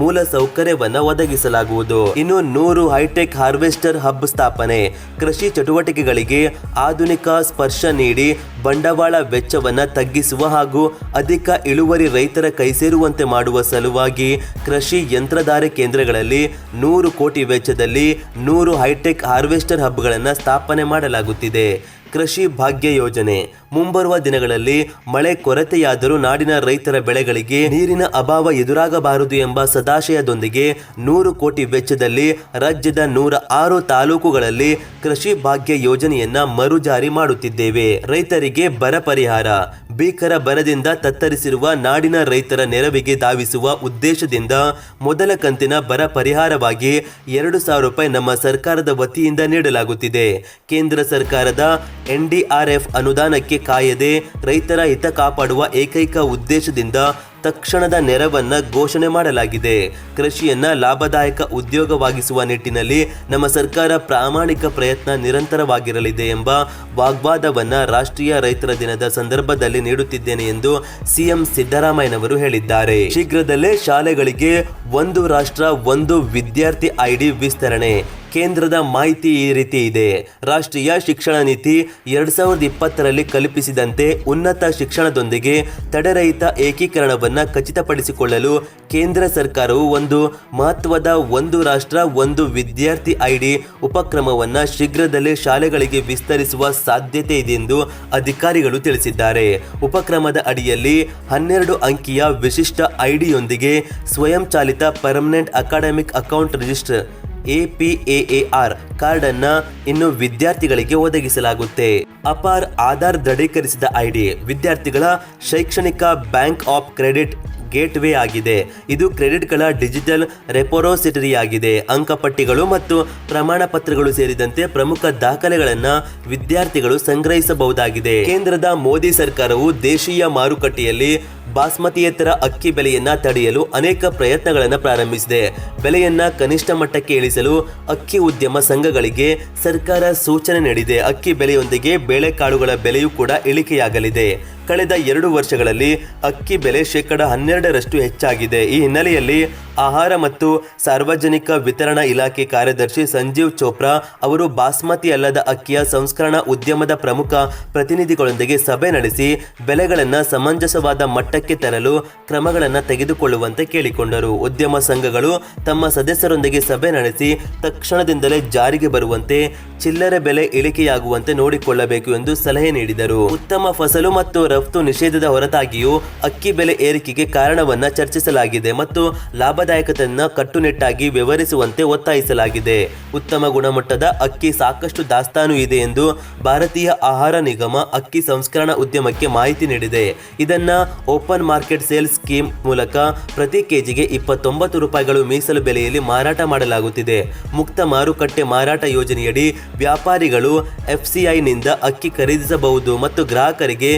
ಮೂಲ ಸೌಕರ್ಯವನ್ನು ಒದಗಿಸಲಾಗುವುದು. ಇನ್ನು ನೂರು ಹೈಟೆಕ್ ಹಾರ್ವೆಸ್ಟರ್ ಹಬ್ ಸ್ಥಾಪನೆ. ಕೃಷಿ ಚಟುವಟಿಕೆಗಳಿಗೆ ಆಧುನಿಕ ಸ್ಪರ್ಶ ನೀಡಿ ಬಂಡವಾಳ ವೆಚ್ಚವನ್ನು ತಗ್ಗಿಸುವ ಹಾಗೂ ಅಧಿಕ ಇಳುವರಿ ರೈತರ ಕೈ ಸೇರುವಂತೆ ಮಾಡುವ ಸಲುವಾಗಿ ಕೃಷಿ ಯಂತ್ರಧಾರೆ ಕೇಂದ್ರಗಳಲ್ಲಿ ನೂರು ಕೋಟಿ ವೆಚ್ಚದಲ್ಲಿ ನೂರು ಹೈಟೆಕ್ ಹಾರ್ವೆಸ್ಟರ್ ಹಬ್ಗಳನ್ನು ಸ್ಥಾಪನೆ ಮಾಡಲಾಗುತ್ತಿದೆ. ಕೃಷಿ ಭಾಗ್ಯ ಯೋಜನೆ. ಮುಂಬರುವ ದಿನಗಳಲ್ಲಿ ಮಳೆ ಕೊರತೆಯಾದರೂ ನಾಡಿನ ರೈತರ ಬೆಳೆಗಳಿಗೆ ನೀರಿನ ಅಭಾವ ಎದುರಾಗಬಾರದು ಎಂಬ ಸದಾಶಯದೊಂದಿಗೆ ನೂರು ಕೋಟಿ ವೆಚ್ಚದಲ್ಲಿ ರಾಜ್ಯದ ನೂರ ಆರು ತಾಲೂಕುಗಳಲ್ಲಿ ಕೃಷಿ ಭಾಗ್ಯ ಯೋಜನೆಯನ್ನ ಮರುಜಾರಿ ಮಾಡುತ್ತಿದ್ದೇವೆ. ರೈತರಿಗೆ ಬರ ಪರಿಹಾರ. ಭೀಕರ ಬರದಿಂದ ತತ್ತರಿಸಿರುವ ನಾಡಿನ ರೈತರ ನೆರವಿಗೆ ಧಾವಿಸುವ ಉದ್ದೇಶದಿಂದ ಮೊದಲ ಕಂತಿನ ಬರ ಪರಿಹಾರವಾಗಿ ಎರಡು ಸಾವಿರ ರೂಪಾಯಿ ನಮ್ಮ ಸರ್ಕಾರದ ವತಿಯಿಂದ ನೀಡಲಾಗುತ್ತಿದೆ. ಕೇಂದ್ರ ಸರ್ಕಾರದ ಎನ್ಡಿಆರ್ಎಫ್ ಅನುದಾನಕ್ಕೆ ಕಾಯದೆ ರೈತರ ಹಿತ ಕಾಪಾಡುವ ಏಕೈಕ ಉದ್ದೇಶದಿಂದ ತಕ್ಷಣದ ನೆರವನ್ನು ಘೋಷಣೆ ಮಾಡಲಾಗಿದೆ. ಕೃಷಿಯನ್ನು ಲಾಭದಾಯಕ ಉದ್ಯೋಗವಾಗಿಸುವ ನಿಟ್ಟಿನಲ್ಲಿ ನಮ್ಮ ಸರ್ಕಾರ ಪ್ರಾಮಾಣಿಕ ಪ್ರಯತ್ನ ನಿರಂತರವಾಗಿರಲಿದೆ ಎಂಬ ವಾಗ್ವಾದವನ್ನು ರಾಷ್ಟ್ರೀಯ ರೈತರ ದಿನದ ಸಂದರ್ಭದಲ್ಲಿ ನೀಡುತ್ತಿದ್ದೇನೆ ಎಂದು ಸಿಎಂ ಸಿದ್ದರಾಮಯ್ಯನವರು ಹೇಳಿದ್ದಾರೆ. ಶೀಘ್ರದಲ್ಲೇ ಶಾಲೆಗಳಿಗೆ ಒಂದು ರಾಷ್ಟ್ರ, ಒಂದು ವಿದ್ಯಾರ್ಥಿ ಐಡಿ ವಿಸ್ತರಣೆ. ಕೇಂದ್ರದ ಮಾಹಿತಿ ಈ ರೀತಿ ಇದೆ. ರಾಷ್ಟ್ರೀಯ ಶಿಕ್ಷಣ ನೀತಿ ಎರಡ್ ಸಾವಿರದ ಇಪ್ಪತ್ತರಲ್ಲಿ ಕಲ್ಪಿಸಿದಂತೆ ಉನ್ನತ ಶಿಕ್ಷಣದೊಂದಿಗೆ ತಡೆರಹಿತ ಏಕೀಕರಣವನ್ನ ಖಚಿತಪಡಿಸಿಕೊಳ್ಳಲು ಕೇಂದ್ರ ಸರ್ಕಾರವು ಒಂದು ಮಹತ್ವದ ಒಂದು ರಾಷ್ಟ್ರ, ಒಂದು ವಿದ್ಯಾರ್ಥಿ ಐಡಿ ಉಪಕ್ರಮವನ್ನ ಶೀಘ್ರದಲ್ಲೇ ಶಾಲೆಗಳಿಗೆ ವಿಸ್ತರಿಸುವ ಸಾಧ್ಯತೆ ಇದೆ ಎಂದು ಅಧಿಕಾರಿಗಳು ತಿಳಿಸಿದ್ದಾರೆ. ಉಪಕ್ರಮದ ಅಡಿಯಲ್ಲಿ ಹನ್ನೆರಡು ಅಂಕಿಯ ವಿಶಿಷ್ಟ ಐಡಿಯೊಂದಿಗೆ ಸ್ವಯಂಚಾಲಿತ permanent academic account register APAR card ಅನ್ನ ಇನ್ನು ವಿದ್ಯಾರ್ಥಿಗಳಿಗೆ ಒದಗಿಸಲಾಗುತ್ತೆ. ಅಪಾರ್ ಆಧಾರ್ ದೃಢೀಕರಿಸಿದ ಐಡಿ ವಿದ್ಯಾರ್ಥಿಗಳ ಶೈಕ್ಷಣಿಕ ಬ್ಯಾಂಕ್ ಆಫ್ ಕ್ರೆಡಿಟ್ ಗೇಟ್ವೇ ಆಗಿದೆ. ಇದು ಕ್ರೆಡಿಟ್ಗಳ ಡಿಜಿಟಲ್ ರೆಪೊರೋಸಿಟರಿ ಆಗಿದೆ ಅಂಕಪಟ್ಟಿಗಳು ಮತ್ತು ಪ್ರಮಾಣ ಪತ್ರಗಳು ಸೇರಿದಂತೆ ಪ್ರಮುಖ ದಾಖಲೆಗಳನ್ನು ವಿದ್ಯಾರ್ಥಿಗಳು ಸಂಗ್ರಹಿಸಬಹುದಾಗಿದೆ. ಕೇಂದ್ರದ ಮೋದಿ ಸರ್ಕಾರವು ದೇಶೀಯ ಮಾರುಕಟ್ಟೆಯಲ್ಲಿ ಬಾಸ್ಮತಿಯೇತರ ಅಕ್ಕಿ ಬೆಲೆಯನ್ನ ತಡೆಯಲು ಅನೇಕ ಪ್ರಯತ್ನಗಳನ್ನು ಪ್ರಾರಂಭಿಸಿದೆ. ಬೆಲೆಯನ್ನ ಕನಿಷ್ಠ ಮಟ್ಟಕ್ಕೆ ಇಳಿಸಲು ಅಕ್ಕಿ ಉದ್ಯಮ ಸಂಘಗಳಿಗೆ ಸರ್ಕಾರ ಸೂಚನೆ ನೀಡಿದೆ. ಅಕ್ಕಿ ಬೆಲೆಯೊಂದಿಗೆ ಬೇಳೆಕಾಳುಗಳ ಬೆಲೆಯೂ ಕೂಡ ಇಳಿಕೆಯಾಗಲಿದೆ. ಕಳೆದ ಎರಡು ವರ್ಷಗಳಲ್ಲಿ ಅಕ್ಕಿ ಬೆಲೆ ಶೇಕಡ ಹನ್ನೆರಡರಷ್ಟು ಹೆಚ್ಚಾಗಿದೆ. ಈ ಹಿನ್ನೆಲೆಯಲ್ಲಿ ಆಹಾರ ಮತ್ತು ಸಾರ್ವಜನಿಕ ವಿತರಣಾ ಇಲಾಖೆ ಕಾರ್ಯದರ್ಶಿ ಸಂಜೀವ್ ಚೋಪ್ರಾ ಅವರು ಬಾಸ್ಮತಿ ಅಲ್ಲದ ಅಕ್ಕಿಯ ಸಂಸ್ಕರಣಾ ಉದ್ಯಮದ ಪ್ರಮುಖ ಪ್ರತಿನಿಧಿಗಳೊಂದಿಗೆ ಸಭೆ ನಡೆಸಿ ಬೆಲೆಗಳನ್ನು ಸಮಂಜಸವಾದ ಮಟ್ಟಕ್ಕೆ ತರಲು ಕ್ರಮಗಳನ್ನು ತೆಗೆದುಕೊಳ್ಳುವಂತೆ ಕೇಳಿಕೊಂಡರು. ಉದ್ಯಮ ಸಂಘಗಳು ತಮ್ಮ ಸದಸ್ಯರೊಂದಿಗೆ ಸಭೆ ನಡೆಸಿ ತಕ್ಷಣದಿಂದಲೇ ಜಾರಿಗೆ ಬರುವಂತೆ ಚಿಲ್ಲರೆ ಬೆಲೆ ಇಳಿಕೆಯಾಗುವಂತೆ ನೋಡಿಕೊಳ್ಳಬೇಕು ಎಂದು ಸಲಹೆ ನೀಡಿದರು. ಉತ್ತಮ ಫಸಲು ಮತ್ತು ರಫ್ತು ನಿಷೇಧದ ಹೊರತಾಗಿಯೂ ಅಕ್ಕಿ ಬೆಲೆ ಏರಿಕೆಗೆ ಕಾರಣವನ್ನ ಚರ್ಚಿಸಲಾಗಿದೆ ಮತ್ತು ಲಾಭದಾಯಕತೆಯನ್ನು ಕಟ್ಟುನಿಟ್ಟಾಗಿ ವಿವರಿಸುವಂತೆ ಒತ್ತಾಯಿಸಲಾಗಿದೆ. ಉತ್ತಮ ಗುಣಮಟ್ಟದ ಅಕ್ಕಿ ಸಾಕಷ್ಟು ದಾಸ್ತಾನು ಇದೆ ಎಂದು ಭಾರತೀಯ ಆಹಾರ ನಿಗಮ ಅಕ್ಕಿ ಸಂಸ್ಕರಣಾ ಉದ್ಯಮಕ್ಕೆ ಮಾಹಿತಿ ನೀಡಿದೆ. ಇದನ್ನ ಓಪನ್ ಮಾರ್ಕೆಟ್ ಸೇಲ್ ಸ್ಕೀಮ್ ಮೂಲಕ ಪ್ರತಿ ಕೆಜಿಗೆ ಇಪ್ಪತ್ತೊಂಬತ್ತು ರೂಪಾಯಿಗಳು ಮೀಸಲು ಬೆಲೆಯಲ್ಲಿ ಮಾರಾಟ ಮಾಡಲಾಗುತ್ತಿದೆ. ಮುಕ್ತ ಮಾರುಕಟ್ಟೆ ಮಾರಾಟ ಯೋಜನೆಯಡಿ ವ್ಯಾಪಾರಿಗಳು ಎಫ್ಸಿಐನಿಂದ ಅಕ್ಕಿ ಖರೀದಿಸಬಹುದು ಮತ್ತು ಗ್ರಾಹಕರಿಗೆ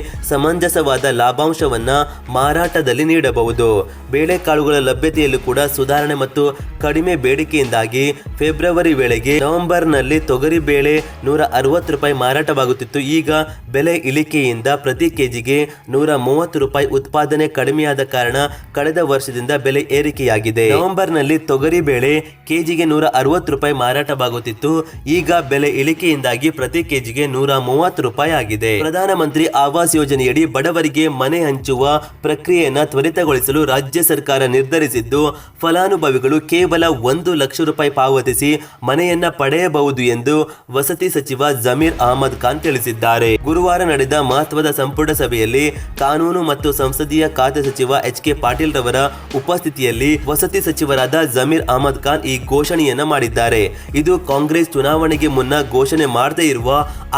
ಸಮಂಜಸವಾದ ಲಾಭಾಂಶವನ್ನ ಮಾರಾಟದಲ್ಲಿ ನೀಡಬಹುದು. ಬೇಳೆಕಾಳುಗಳ ಲಭ್ಯತೆಯಲ್ಲೂ ಕೂಡ ಸುಧಾರಣೆ ಮತ್ತು ಕಡಿಮೆ ಬೇಡಿಕೆಯಿಂದಾಗಿ ಫೆಬ್ರವರಿ ವೇಳೆಗೆ ನವೆಂಬರ್ನಲ್ಲಿ ತೊಗರಿ ಬೇಳೆ ನೂರ ಅರವತ್ತು ರೂಪಾಯಿ ಮಾರಾಟವಾಗುತ್ತಿತ್ತು. ಈಗ ಬೆಲೆ ಇಳಿಕೆಯಿಂದ ಪ್ರತಿ ಕೆಜಿಗೆ ನೂರ ಮೂವತ್ತು ರೂಪಾಯಿ ಉತ್ಪಾದನೆ ಕಡಿಮೆಯಾದ ಕಾರಣ ಕಳೆದ ವರ್ಷದಿಂದ ಬೆಲೆ ಏರಿಕೆಯಾಗಿದೆ. ನವೆಂಬರ್ನಲ್ಲಿ ತೊಗರಿ ಬೇಳೆ ಕೆಜಿಗೆ ನೂರ ಅರವತ್ತು ರೂಪಾಯಿ ಮಾರಾಟವಾಗುತ್ತಿತ್ತು. ಈಗ ಬೆಲೆ ಇಳಿಕೆಯಿಂದಾಗಿ ಪ್ರತಿ ಕೆಜಿಗೆ ನೂರ ಮೂವತ್ತು ರೂಪಾಯಿ ಆಗಿದೆ. ಪ್ರಧಾನಮಂತ್ರಿ ಆವಾಸ್ ಯೋಜನೆಯಡಿ ಯೋಜನೆಯಡಿ ಬಡವರಿಗೆ ಮನೆ ಹಂಚುವ ಪ್ರಕ್ರಿಯೆಯನ್ನು ತ್ವರಿತಗೊಳಿಸಲು ರಾಜ್ಯ ಸರ್ಕಾರ ನಿರ್ಧರಿಸಿದ್ದು, ಫಲಾನುಭವಿಗಳು ಕೇವಲ ಒಂದು ಲಕ್ಷ ರೂಪಾಯಿ ಪಾವತಿಸಿ ಮನೆಯನ್ನ ಪಡೆಯಬಹುದು ಎಂದು ವಸತಿ ಸಚಿವ ಜಮೀರ್ ಅಹಮದ್ ಖಾನ್ ತಿಳಿಸಿದ್ದಾರೆ. ಗುರುವಾರ ನಡೆದ ಮಹತ್ವದ ಸಂಪುಟ ಸಭೆಯಲ್ಲಿ ಕಾನೂನು ಮತ್ತು ಸಂಸದೀಯ ಖಾತೆ ಸಚಿವ ಎಚ್ ಕೆ ಪಾಟೀಲ್ ರವರ ಉಪಸ್ಥಿತಿಯಲ್ಲಿ ವಸತಿ ಸಚಿವರಾದ ಜಮೀರ್ ಅಹಮದ್ ಖಾನ್ ಈ ಘೋಷಣೆಯನ್ನ ಮಾಡಿದ್ದಾರೆ. ಇದು ಕಾಂಗ್ರೆಸ್ ಚುನಾವಣೆಗೆ ಮುನ್ನ ಘೋಷಣೆ ಮಾಡದೇ ಇರುವ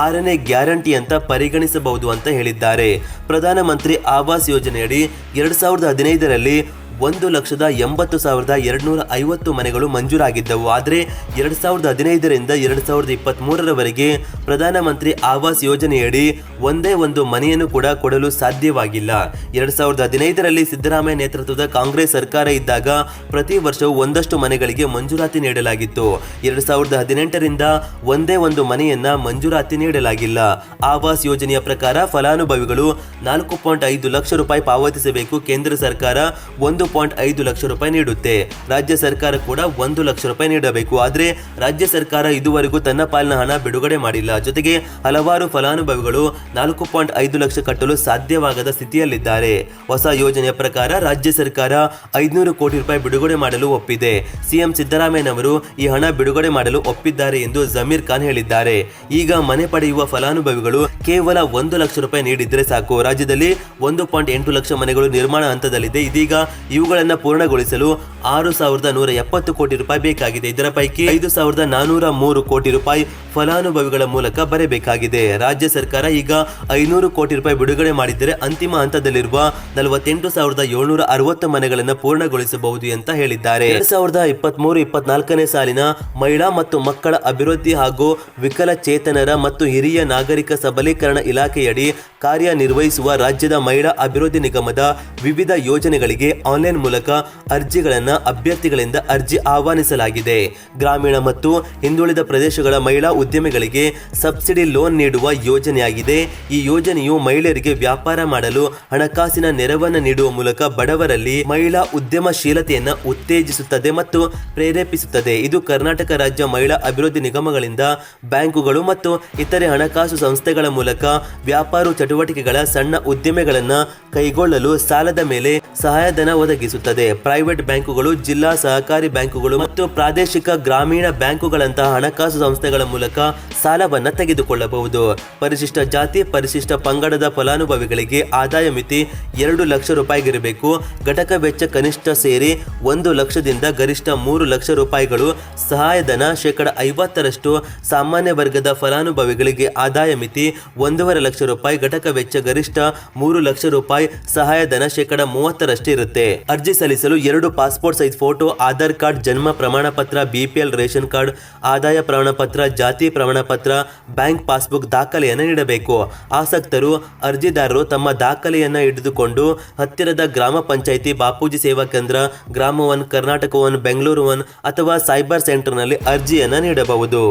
ಆರನೇ ಗ್ಯಾರಂಟಿ ಅಂತ ಪರಿಗಣಿಸಬಹುದು ಅಂತ ಹೇಳಿದ್ದಾರೆ. ಪ್ರಧಾನಮಂತ್ರಿ ಆವಾಸ್ ಯೋಜನೆಯಡಿ ಎರಡು ಸಾವಿರದ ಹದಿನೈದರಲ್ಲಿ ಒಂದು ಲಕ್ಷದ ಎಂಬತ್ತು ಸಾವಿರದ ಎರಡುನೂರ ಐವತ್ತು ಮನೆಗಳು ಮಂಜೂರಾಗಿದ್ದವು. ಆದರೆ ಎರಡು ಸಾವಿರದ ಹದಿನೈದರಿಂದ ಎರಡು ಸಾವಿರದ ಇಪ್ಪತ್ತ್ಮೂರರವರೆಗೆ ಪ್ರಧಾನಮಂತ್ರಿ ಆವಾಸ್ ಯೋಜನೆಯಡಿ ಒಂದೇ ಒಂದು ಮನೆಯನ್ನು ಕೂಡ ಕೊಡಲು ಸಾಧ್ಯವಾಗಿಲ್ಲ. ಎರಡು ಸಾವಿರದ ಹದಿನೈದರಲ್ಲಿ ಸಿದ್ದರಾಮಯ್ಯ ನೇತೃತ್ವದ ಕಾಂಗ್ರೆಸ್ ಸರ್ಕಾರ ಇದ್ದಾಗ ಪ್ರತಿ ವರ್ಷವೂ ಒಂದಷ್ಟು ಮನೆಗಳಿಗೆ ಮಂಜೂರಾತಿ ನೀಡಲಾಗಿತ್ತು. ಎರಡು ಸಾವಿರದ ಹದಿನೆಂಟರಿಂದ ಒಂದೇ ಒಂದು ಮನೆಯನ್ನ ಮಂಜೂರಾತಿ ನೀಡಲಾಗಿಲ್ಲ. ಆವಾಸ್ ಯೋಜನೆಯ ಪ್ರಕಾರ ಫಲಾನುಭವಿಗಳು ನಾಲ್ಕು ಪಾಯಿಂಟ್ ಐದು ಲಕ್ಷ ರೂಪಾಯಿ ಪಾವತಿಸಬೇಕು. ಕೇಂದ್ರ ಸರ್ಕಾರ ಒಂದು ಪಾಯಿಂಟ್ ಐದು ಲಕ್ಷ ರೂಪಾಯಿ ನೀಡುತ್ತೆ. ರಾಜ್ಯ ಸರ್ಕಾರ ಕೂಡ ಒಂದು ಲಕ್ಷ ರೂಪಾಯಿ ನೀಡಬೇಕು. ಆದರೆ ರಾಜ್ಯ ಸರ್ಕಾರ ಇದುವರೆಗೂ ತನ್ನ ಪಾಲಿನ ಹಣ ಬಿಡುಗಡೆ ಮಾಡಿಲ್ಲ. ಜೊತೆಗೆ ಹಲವಾರು ಫಲಾನುಭವಿಗಳು ನಾಲ್ಕು ಪಾಯಿಂಟ್ ಐದು ಲಕ್ಷ ಕಟ್ಟಲು ಸಾಧ್ಯವಾಗದ ಸ್ಥಿತಿಯಲ್ಲಿದ್ದಾರೆ. ಹೊಸ ಯೋಜನೆಯ ಪ್ರಕಾರ ರಾಜ್ಯ ಸರ್ಕಾರ ಐದುನೂರು ಕೋಟಿ ರೂಪಾಯಿ ಬಿಡುಗಡೆ ಮಾಡಲು ಒಪ್ಪಿದೆ. ಸಿಎಂ ಸಿದ್ದರಾಮಯ್ಯನವರು ಈ ಹಣ ಬಿಡುಗಡೆ ಮಾಡಲು ಒಪ್ಪಿದ್ದಾರೆ ಎಂದು ಜಮೀರ್ ಖಾನ್ ಹೇಳಿದ್ದಾರೆ. ಈಗ ಮನೆ ಪಡೆಯುವ ಫಲಾನುಭವಿಗಳು ಕೇವಲ ಒಂದು ಲಕ್ಷ ರೂಪಾಯಿ ನೀಡಿದ್ರೆ ಸಾಕು. ರಾಜ್ಯದಲ್ಲಿ ಒಂದು ಪಾಯಿಂಟ್ ಎಂಟು ಲಕ್ಷ ಮನೆಗಳು ನಿರ್ಮಾಣ ಹಂತದಲ್ಲಿದೆ. ಇದೀಗ ಇವುಗಳನ್ನು ಪೂರ್ಣಗೊಳಿಸಲು ಆರು ಸಾವಿರದ ನೂರ ಎಪ್ಪತ್ತು ಕೋಟಿ ರೂಪಾಯಿ ಬೇಕಾಗಿದೆ. ಇದರ ಪೈಕಿ ಐದು ಸಾವಿರದ ನಾನೂರ ಮೂರು ಕೋಟಿ ರೂಪಾಯಿ ಫಲಾನುಭವಿಗಳ ಮೂಲಕ ಬರಬೇಕಾಗಿದೆ. ರಾಜ್ಯ ಸರ್ಕಾರ ಈಗ ಐನೂರು ಕೋಟಿ ರೂಪಾಯಿ ಬಿಡುಗಡೆ ಮಾಡಿದ್ದರೆ ಅಂತಿಮ ಹಂತದಲ್ಲಿರುವ ನಲವತ್ತೆಂಟು ಸಾವಿರದ ಏಳ್ನೂರ ಅರವತ್ತು ಮನೆಗಳನ್ನು ಪೂರ್ಣಗೊಳಿಸಬಹುದು ಅಂತ ಹೇಳಿದ್ದಾರೆ. ಎರಡ್ ಸಾವಿರದ ಇಪ್ಪತ್ಮೂರು, ಇಪ್ಪತ್ನಾಲ್ಕನೇ ಸಾಲಿನ ಮಹಿಳಾ ಮತ್ತು ಮಕ್ಕಳ ಅಭಿವೃದ್ಧಿ ಹಾಗೂ ವಿಕಲಚೇತನರ ಮತ್ತು ಹಿರಿಯ ನಾಗರಿಕ ಸಬಲೀಕರಣ ಇಲಾಖೆಯಡಿ ಕಾರ್ಯನಿರ್ವಹಿಸುವ ರಾಜ್ಯದ ಮಹಿಳಾ ಅಭಿವೃದ್ಧಿ ನಿಗಮದ ವಿವಿಧ ಯೋಜನೆಗಳಿಗೆ ಆನ್ಲೈನ್ ಮೂಲಕ ಅರ್ಜಿಗಳನ್ನು ಅಭ್ಯರ್ಥಿಗಳಿಂದ ಅರ್ಜಿ ಆಹ್ವಾನಿಸಲಾಗಿದೆ. ಗ್ರಾಮೀಣ ಮತ್ತು ಹಿಂದುಳಿದ ಪ್ರದೇಶಗಳ ಮಹಿಳಾ ಉದ್ಯಮಿಗಳಿಗೆ ಸಬ್ಸಿಡಿ ಲೋನ್ ನೀಡುವ ಯೋಜನೆಯಾಗಿದೆ. ಈ ಯೋಜನೆಯು ಮಹಿಳೆಯರಿಗೆ ವ್ಯಾಪಾರ ಮಾಡಲು ಹಣಕಾಸಿನ ನೆರವನ್ನು ನೀಡುವ ಮೂಲಕ ಬಡವರಲ್ಲಿ ಮಹಿಳಾ ಉದ್ಯಮಶೀಲತೆಯನ್ನು ಉತ್ತೇಜಿಸುತ್ತದೆ ಮತ್ತು ಪ್ರೇರೇಪಿಸುತ್ತದೆ. ಇದು ಕರ್ನಾಟಕ ರಾಜ್ಯ ಮಹಿಳಾ ಅಭಿವೃದ್ಧಿ ನಿಗಮಗಳಿಂದ ಬ್ಯಾಂಕುಗಳು ಮತ್ತು ಇತರೆ ಹಣಕಾಸು ಸಂಸ್ಥೆಗಳ ಮೂಲಕ ವ್ಯಾಪಾರ ಚಟುವಟಿಕೆಗಳ ಸಣ್ಣ ಉದ್ಯಮಗಳನ್ನು ಕೈಗೊಳ್ಳಲು ಸಾಲದ ಮೇಲೆ ಸಹಾಯಧನ ಒದಗಿಸುತ್ತದೆ. ಪ್ರೈವೇಟ್ ಬ್ಯಾಂಕುಗಳು ಜಿಲ್ಲಾ ಸಹಕಾರಿ ಬ್ಯಾಂಕುಗಳು ಮತ್ತು ಪ್ರಾದೇಶಿಕ ಗ್ರಾಮೀಣ ಬ್ಯಾಂಕುಗಳಂತಹ ಹಣಕಾಸು ಸಂಸ್ಥೆಗಳ ಮೂಲಕ ಸಾಲವನ್ನು ತೆಗೆದುಕೊಳ್ಳಬಹುದು. ಪರಿಶಿಷ್ಟ ಜಾತಿ, ಪರಿಶಿಷ್ಟ ಪಂಗಡದ ಫಲಾನುಭವಿಗಳಿಗೆ ಆದಾಯ ಮಿತಿ ಎರಡು ಲಕ್ಷ ರೂಪಾಯಿಗಿರಬೇಕು. ಘಟಕ ವೆಚ್ಚ ಕನಿಷ್ಠ ಸೇರಿ ಒಂದು ಲಕ್ಷದಿಂದ ಗರಿಷ್ಠ ಮೂರು ಲಕ್ಷ ರೂಪಾಯಿಗಳು ಸಹಾಯಧನ ಶೇಕಡ ಐವತ್ತರಷ್ಟು ಸಾಮಾನ್ಯ ವರ್ಗದ ಫಲಾನುಭವಿಗಳಿಗೆ ಆದಾಯ ಮಿತಿ ಒಂದೂವರೆ ಲಕ್ಷ ರೂಪಾಯಿ, ಘಟಕ ವೆಚ್ಚ ಗರಿಷ್ಠ ಮೂರು ಲಕ್ಷ ರೂಪಾಯಿ, ಸಹಾಯಧನ ಶೇಕಡ ಮೂವತ್ತರಷ್ಟು ಇರುತ್ತೆ ಅರ್ಜಿ ಸಲ್ಲಿಸಲು ಎರಡು passport size photo Aadhaar card ಜನ್ಮ ಪ್ರಮಾಣ ಪತ್ರ ಬಿಪಿಎಲ್ ರೇಷನ್ ಕಾರ್ಡ್ ಆದಾಯ ಪ್ರಮಾಣ ಪತ್ರ ಜಾತಿ ಪ್ರಮಾಣ ಪತ್ರ ಬ್ಯಾಂಕ್ ಪಾಸ್ಬುಕ್ ದಾಖಲೆಯನ್ನು ನೀಡಬೇಕು ಆಸಕ್ತರು ಅರ್ಜಿದಾರರು ತಮ್ಮ ದಾಖಲೆಯನ್ನು ಹಿಡಿದುಕೊಂಡು ಹತ್ತಿರದ ಗ್ರಾಮ panchayat Bapuji Seva Kendra Grama one Karnataka one Bengaluru one ಅಥವಾ ಸೈಬರ್ ಸೆಂಟರ್ನಲ್ಲಿ ಅರ್ಜಿಯನ್ನು ನೀಡಬಹುದು